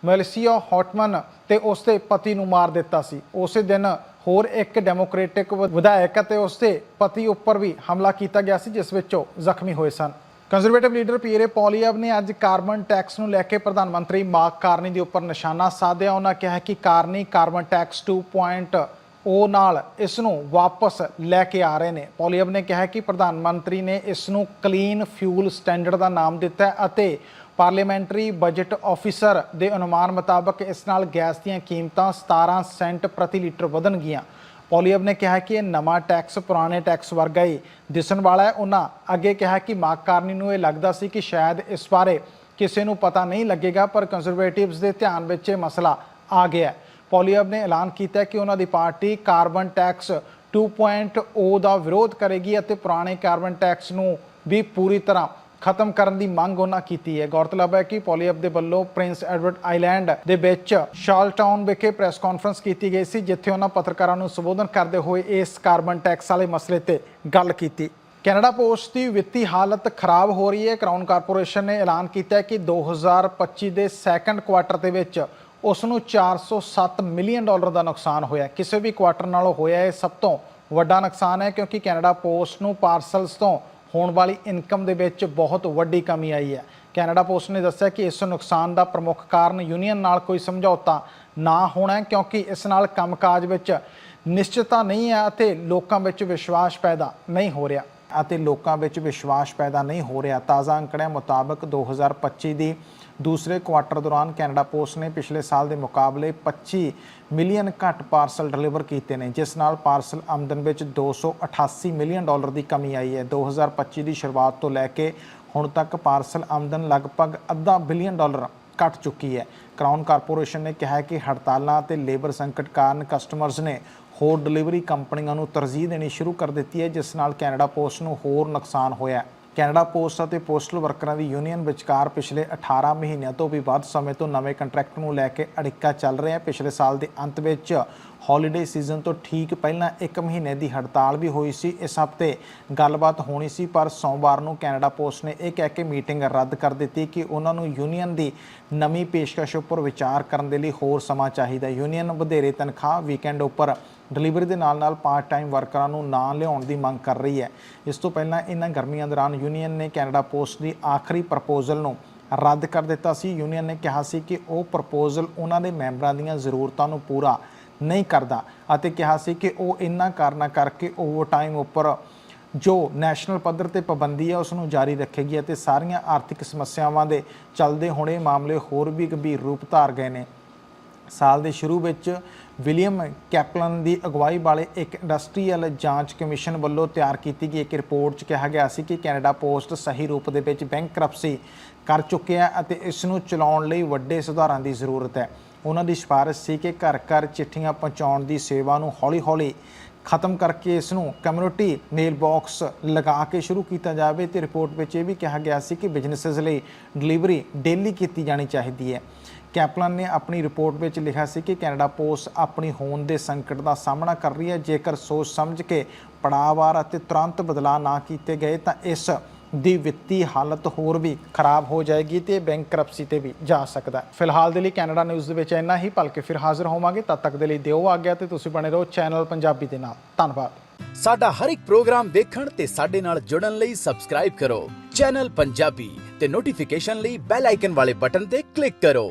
Melissa Hortman ਤੇ ਉਸਦੇ ਪਤੀ ਨੂੰ ਮਾਰ ਦਿੱਤਾ ਸੀ। ਉਸੇ ਦਿਨ ਹੋਰ ਇੱਕ ਡੈਮੋਕ੍ਰੈਟਿਕ ਵਿਧਾਇਕ ਅਤੇ ਉਸਦੇ ਪਤੀ ਉੱਪਰ ਵੀ ਹਮਲਾ ਕੀਤਾ ਗਿਆ ਸੀ, ਜਿਸ ਵਿੱਚ ਉਹ ਜ਼ਖਮੀ ਹੋਏ ਸਨ। ਕੰਜ਼ਰਵੇਟਿਵ ਲੀਡਰ ਪੀਰੇ ਪੌਲੀਅਬ ਨੇ ਅੱਜ ਕਾਰਬਨ ਟੈਕਸ ਨੂੰ ਲੈ ਕੇ ਪ੍ਰਧਾਨ ਮੰਤਰੀ ਮਾਰਕ ਕਾਰਨੀ ਦੇ ਉੱਪਰ ਨਿਸ਼ਾਨਾ ਸਾਧਿਆ। ਉਹਨਾਂ ਕਿਹਾ ਕਿ ਕਾਰਨੀ ਕਾਰਬਨ ਟੈਕਸ 2.0 ਨਾਲ ਇਸ ਨੂੰ ਵਾਪਸ ਲੈ ਕੇ ਆ ਰਹੇ ਨੇ। ਪੌਲੀਅਬ ਨੇ ਕਿਹਾ ਕਿ ਪ੍ਰਧਾਨ ਮੰਤਰੀ ਨੇ ਇਸ ਨੂੰ ਕਲੀਨ ਫਿਊਲ ਸਟੈਂਡਰਡ ਦਾ ਨਾਮ ਦਿੱਤਾ ਅਤੇ ਪਾਰਲੀਮੈਂਟਰੀ ਬਜਟ ਆਫੀਸਰ ਦੇ ਅਨੁਮਾਨ ਮੁਤਾਬਕ ਇਸ ਨਾਲ ਗੈਸ ਦੀਆਂ ਕੀਮਤਾਂ 17 ਸੈਂਟ ਪ੍ਰਤੀ ਲੀਟਰ ਵਧਣਗੀਆਂ। ਪੋਲੀਅਬ ਨੇ ਕਿਹਾ ਕਿ ਇਹ ਨਵਾਂ ਟੈਕਸ, ਪੁਰਾਣੇ ਟੈਕਸ ਵਰਗਾ ਹੀ ਦਿਸਣ ਵਾਲਾ ਹੈ। ਉਹਨਾਂ ਅੱਗੇ ਕਿਹਾ ਕਿ ਮਾਰਕ ਕਾਰਨੀ ਨੂੰ ਇਹ ਲੱਗਦਾ ਸੀ ਕਿ ਸ਼ਾਇਦ ਇਸ ਬਾਰੇ ਕਿਸੇ ਨੂੰ ਪਤਾ ਨਹੀਂ ਲੱਗੇਗਾ, ਪਰ ਕੰਜ਼ਰਵੇਟਿਵਸ ਦੇ ਧਿਆਨ ਵਿੱਚ ਇਹ ਮਸਲਾ ਆ ਗਿਆ ਪੋਲੀਅਬ ਨੇ ਐਲਾਨ ਕੀਤਾ ਕਿ ਉਹਨਾਂ ਦੀ ਪਾਰਟੀ ਕਾਰਬਨ ਟੈਕਸ 2.0 ਦਾ ਵਿਰੋਧ ਕਰੇਗੀ ਅਤੇ ਪੁਰਾਣੇ ਕਾਰਬਨ ਟੈਕਸ ਨੂੰ ਵੀ ਪੂਰੀ ਤਰ੍ਹਾਂ ਖਤਮ ਕਰਨ ਦੀ ਮੰਗ ਉਹਨਾਂ ਕੀਤੀ ਹੈ। ਗੌਰਤਲਬ ਹੈ ਕਿ ਪੋਲੀਅਬ ਦੇ ਵੱਲੋਂ ਪ੍ਰਿੰਸ ਐਡਵਰਡ ਆਈਲੈਂਡ ਦੇ ਵਿੱਚ ਸ਼ਾਰਲਟਾਊਨ ਵਿਖੇ ਪ੍ਰੈਸ ਕਾਨਫਰੰਸ ਕੀਤੀ ਗਈ ਸੀ, ਜਿੱਥੇ ਉਹਨਾਂ ਪੱਤਰਕਾਰਾਂ ਨੂੰ ਸੰਬੋਧਨ ਕਰਦੇ ਹੋਏ ਇਸ ਕਾਰਬਨ ਟੈਕਸ ਵਾਲੇ ਮਸਲੇ ਤੇ ਗੱਲ ਕੀਤੀ। ਕੈਨੇਡਾ ਪੋਸਟ ਦੀ ਵਿੱਤੀ ਹਾਲਤ ਖਰਾਬ ਹੋ ਰਹੀ ਹੈ। ਕਰਾਊਨ ਕਾਰਪੋਰੇਸ਼ਨ ਨੇ ਐਲਾਨ ਕੀਤਾ ਹੈ ਕਿ 2025 ਦੇ ਸੈਕੰਡ ਕੁਆਟਰ ਦੇ ਵਿੱਚ ਉਸ ਨੂੰ 407 ਮਿਲੀਅਨ ਡਾਲਰ ਦਾ ਨੁਕਸਾਨ ਹੋਇਆ ਕਿਸੇ ਵੀ ਕੁਆਟਰ ਨਾਲੋਂ ਹੋਇਆ ਇਹ ਸਭ ਤੋਂ ਵੱਡਾ ਨੁਕਸਾਨ ਹੈ, ਕਿਉਂਕਿ ਕੈਨੇਡਾ ਪੋਸਟ ਨੂੰ ਪਾਰਸਲਸ ਤੋਂ ਹੋਣ ਵਾਲੀ ਇਨਕਮ ਦੇ ਵਿੱਚ ਬਹੁਤ ਵੱਡੀ ਕਮੀ ਆਈ ਹੈ। ਕੈਨੇਡਾ ਪੋਸਟ ਨੇ ਦੱਸਿਆ ਕਿ ਇਸ ਨੁਕਸਾਨ ਦਾ ਪ੍ਰਮੁੱਖ ਕਾਰਨ ਯੂਨੀਅਨ ਨਾਲ ਕੋਈ ਸਮਝੌਤਾ ਨਾ ਹੋਣਾ ਹੈ, ਕਿਉਂਕਿ ਇਸ ਨਾਲ ਕੰਮਕਾਜ ਵਿੱਚ ਨਿਸ਼ਚਿਤਤਾ ਨਹੀਂ ਹੈ ਅਤੇ ਲੋਕਾਂ ਵਿੱਚ ਵਿਸ਼ਵਾਸ ਪੈਦਾ ਨਹੀਂ ਹੋ ਰਿਹਾ। ਅਤੇ ਲੋਕਾਂ ਵਿੱਚ ਵਿਸ਼ਵਾਸ ਪੈਦਾ ਨਹੀਂ ਹੋ ਰਿਹਾ। ਤਾਜ਼ਾ ਅੰਕੜਿਆਂ ਮੁਤਾਬਕ 2025 ਦੀ ਦੂਸਰੇ ਕੁਆਟਰ ਦੌਰਾਨ ਕੈਨੇਡਾ ਪੋਸਟ ਨੇ ਪਿਛਲੇ ਸਾਲ ਦੇ ਮੁਕਾਬਲੇ 25 ਮਿਲੀਅਨ ਘੱਟ ਪਾਰਸਲ ਡਿਲੀਵਰ ਕੀਤੇ ਨੇ, ਜਿਸ ਨਾਲ ਪਾਰਸਲ ਆਮਦਨ ਵਿੱਚ 288 ਮਿਲੀਅਨ ਡਾਲਰ ਦੀ ਕਮੀ ਆਈ ਹੈ। 2025 ਦੀ ਸ਼ੁਰੂਆਤ ਤੋਂ ਲੈ ਕੇ ਹੁਣ ਤੱਕ ਪਾਰਸਲ ਆਮਦਨ ਲਗਭਗ ਅੱਧਾ ਬਿਲੀਅਨ ਡਾਲਰ ਘਟ ਚੁੱਕੀ ਹੈ। ਕਰਾਊਨ ਕਾਰਪੋਰੇਸ਼ਨ ਨੇ ਕਿਹਾ ਹੈ ਕਿ ਹੜਤਾਲਾਂ ਅਤੇ ਲੇਬਰ ਸੰਕਟ ਕਾਰਨ ਕਸਟਮਰਜ਼ ਨੇ ਹੋਰ ਡਿਲੀਵਰੀ ਕੰਪਨੀਆਂ ਨੂੰ ਤਰਜੀਹ ਦੇਣੀ ਸ਼ੁਰੂ ਕਰ ਦਿੱਤੀ ਹੈ, ਜਿਸ ਨਾਲ ਕੈਨੇਡਾ ਪੋਸਟ ਨੂੰ ਹੋਰ ਨੁਕਸਾਨ ਹੋਇਆ ਹੈ। ਕੈਨੇਡਾ ਪੋਸਟ ਅਤੇ ਪੋਸਟਲ ਵਰਕਰਾਂ ਦੀ ਯੂਨੀਅਨ ਵਿਚਕਾਰ ਪਿਛਲੇ 18 ਮਹੀਨਿਆਂ ਤੋਂ ਵੀ ਵੱਧ ਸਮੇਂ ਤੋਂ ਨਵੇਂ ਕੰਟਰੈਕਟ ਨੂੰ ਲੈ ਕੇ ਅੜਿੱਕਾ ਚੱਲ ਰਿਹਾ ਹੈ। ਪਿਛਲੇ ਸਾਲ ਦੇ ਅੰਤ ਵਿੱਚ ਹੌਲੀਡੇ ਸੀਜ਼ਨ ਤੋਂ ਠੀਕ ਪਹਿਲਾਂ 1 ਮਹੀਨੇ ਦੀ ਹੜਤਾਲ ਵੀ ਹੋਈ ਸੀ। ਇਸ ਹਫ਼ਤੇ ਗੱਲਬਾਤ ਹੋਣੀ ਸੀ, ਪਰ ਸੋਮਵਾਰ ਨੂੰ ਕੈਨੇਡਾ ਪੋਸਟ ਨੇ ਇਹ ਕਹਿ ਕੇ ਮੀਟਿੰਗ ਰੱਦ ਕਰ ਦਿੱਤੀ ਕਿ ਉਹਨਾਂ ਨੂੰ ਯੂਨੀਅਨ ਦੀ ਨਵੀਂ ਪੇਸ਼ਕਸ਼ ਉੱਪਰ ਵਿਚਾਰ ਕਰਨ ਦੇ ਲਈ ਹੋਰ ਸਮਾਂ ਚਾਹੀਦਾ ਯੂਨੀਅਨ ਵਧੇਰੇ ਤਨਖਾਹ ਵੀਕਐਂਡ ਉੱਪਰ ਡਿਲੀਵਰੀ ਦੇ ਨਾਲ-ਨਾਲ ਪਾਰਟ ਟਾਈਮ ਵਰਕਰਾਂ ਨੂੰ ਨਾ ਲਿਆਉਣ ਦੀ ਮੰਗ ਕਰ ਰਹੀ ਹੈ। ਇਸ ਤੋਂ ਪਹਿਲਾਂ ਇਹਨਾਂ ਗਰਮੀਆਂ ਦੌਰਾਨ ਯੂਨੀਅਨ ਨੇ ਕੈਨੇਡਾ ਪੋਸਟ ਦੀ ਆਖਰੀ ਪ੍ਰਪੋਜ਼ਲ ਨੂੰ ਰੱਦ ਕਰ ਦਿੱਤਾ ਸੀ। ਯੂਨੀਅਨ ਨੇ ਕਿਹਾ ਸੀ ਕਿ ਉਹ ਪ੍ਰਪੋਜ਼ਲ ਉਹਨਾਂ ਦੇ ਮੈਂਬਰਾਂ ਦੀਆਂ ਜ਼ਰੂਰਤਾਂ ਨੂੰ ਪੂਰਾ ਨਹੀਂ ਕਰਦਾ ਅਤੇ ਕਿਹਾ ਸੀ ਕਿ ਉਹ ਇਨ੍ਹਾਂ ਕਾਰਨਾਂ ਕਰਕੇ ਓਵਰਟਾਈਮ ਉੱਪਰ ਜੋ ਨੈਸ਼ਨਲ ਪੱਧਰ ਤੇ ਪਾਬੰਦੀ ਹੈ ਉਸ ਨੂੰ ਜਾਰੀ ਰੱਖੇਗੀ ਅਤੇ ਸਾਰੀਆਂ ਆਰਥਿਕ ਸਮੱਸਿਆਵਾਂ ਦੇ ਚੱਲਦੇ ਹੋਣੇ ਮਾਮਲੇ ਹੋਰ ਵੀ ਗੰਭੀਰ ਰੂਪ ਧਾਰ ਗਏ ਨੇ। ਸਾਲ ਦੇ ਸ਼ੁਰੂ ਵਿੱਚ ਵਿਲੀਅਮ ਕੈਪਲਨ ਦੀ ਅਗਵਾਈ ਵਾਲੇ ਇੱਕ ਇੰਡਸਟਰੀਅਲ ਜਾਂਚ ਕਮਿਸ਼ਨ ਵੱਲੋਂ ਤਿਆਰ ਕੀਤੀ ਗਈ ਇੱਕ ਰਿਪੋਰਟ 'ਚ ਕਿਹਾ ਗਿਆ ਸੀ ਕਿ ਕੈਨੇਡਾ ਪੋਸਟ ਸਹੀ ਰੂਪ ਦੇ ਵਿੱਚ ਬੈਂਕਰਪਸੀ ਕਰ ਚੁੱਕਿਆ ਅਤੇ ਇਸ ਨੂੰ ਚਲਾਉਣ ਲਈ ਵੱਡੇ ਸੁਧਾਰਾਂ ਦੀ ਜ਼ਰੂਰਤ ਹੈ। ਉਹਨਾਂ ਦੀ ਸਿਫਾਰਿਸ਼ ਸੀ ਕਿ ਘਰ-ਘਰ ਚਿੱਠੀਆਂ ਪਹੁੰਚਾਉਣ ਦੀ ਸੇਵਾ ਨੂੰ ਹੌਲੀ-ਹੌਲੀ ਖਤਮ ਕਰਕੇ ਇਸ ਨੂੰ ਕਮਿਊਨਿਟੀ ਮੇਲ ਬਾਕਸ ਲਗਾ ਕੇ ਸ਼ੁਰੂ ਕੀਤਾ ਜਾਵੇ ਤੇ ਰਿਪੋਰਟ ਵਿੱਚ ਇਹ ਵੀ ਕਿਹਾ ਗਿਆ ਸੀ ਕਿ ਬਿਜ਼ਨੈਸਸ ਲਈ ਡਿਲੀਵਰੀ ਡੇਲੀ ਕੀਤੀ ਜਾਣੀ ਚਾਹੀਦੀ ਹੈ। ਕੈਪਲਨ ਨੇ ਆਪਣੀ ਰਿਪੋਰਟ ਵਿੱਚ ਲਿਖਿਆ ਸੀ ਕਿ ਕੈਨੇਡਾ ਪੋਸਟ ਆਪਣੀ ਹੋਂਦ ਦੇ ਸੰਕਟ ਦਾ ਸਾਹਮਣਾ ਕਰ ਰਹੀ ਹੈ। ਜੇਕਰ ਸੋਚ ਸਮਝ ਕੇ ਪੜਾਅਵਾਰ ਅਤੇ ਤੁਰੰਤ ਬਦਲਾਅ ਨਾ ਕੀਤੇ ਗਏ ਤਾਂ ਇਸ ਦੀ ਵਿੱਤੀ ਹਾਲਤ ਹੋਰ ਵੀ ਖਰਾਬ ਹੋ ਜਾਏਗੀ ਤੇ ਬੈਂਕਰਪਸੀ ਤੇ ਵੀ ਜਾ ਸਕਦਾ ਹੈ। ਫਿਲਹਾਲ ਦੇ ਲਈ ਕੈਨੇਡਾ ਨਿਊਜ਼ ਦੇ ਵਿੱਚ ਇੰਨਾ ਹੀ। ਭਲਕੇ ਫਿਰ ਹਾਜ਼ਰ ਹੋਵਾਂਗੇ। ਤਦ ਤੱਕ ਦੇ ਲਈ ਦਿਓ ਆਗਿਆ ਤੇ ਤੁਸੀਂ ਬਣੇ ਰਹੋ ਚੈਨਲ ਪੰਜਾਬੀ ਦੇ ਨਾਲ। ਧੰਨਵਾਦ। ਸਾਡਾ ਹਰ ਇੱਕ ਪ੍ਰੋਗਰਾਮ ਦੇਖਣ ਤੇ ਸਾਡੇ ਨਾਲ ਜੁੜਨ ਲਈ ਸਬਸਕ੍ਰਾਈਬ ਕਰੋ। ਚੈਨਲ ਪੰਜਾਬੀ ਤੇ ਨੋਟੀਫਿਕੇਸ਼ਨ ਲਈ ਬੈਲ ਆਈਕਨ ਵਾਲੇ ਬਟਨ ਤੇ ਕਲਿੱਕ ਕਰੋ।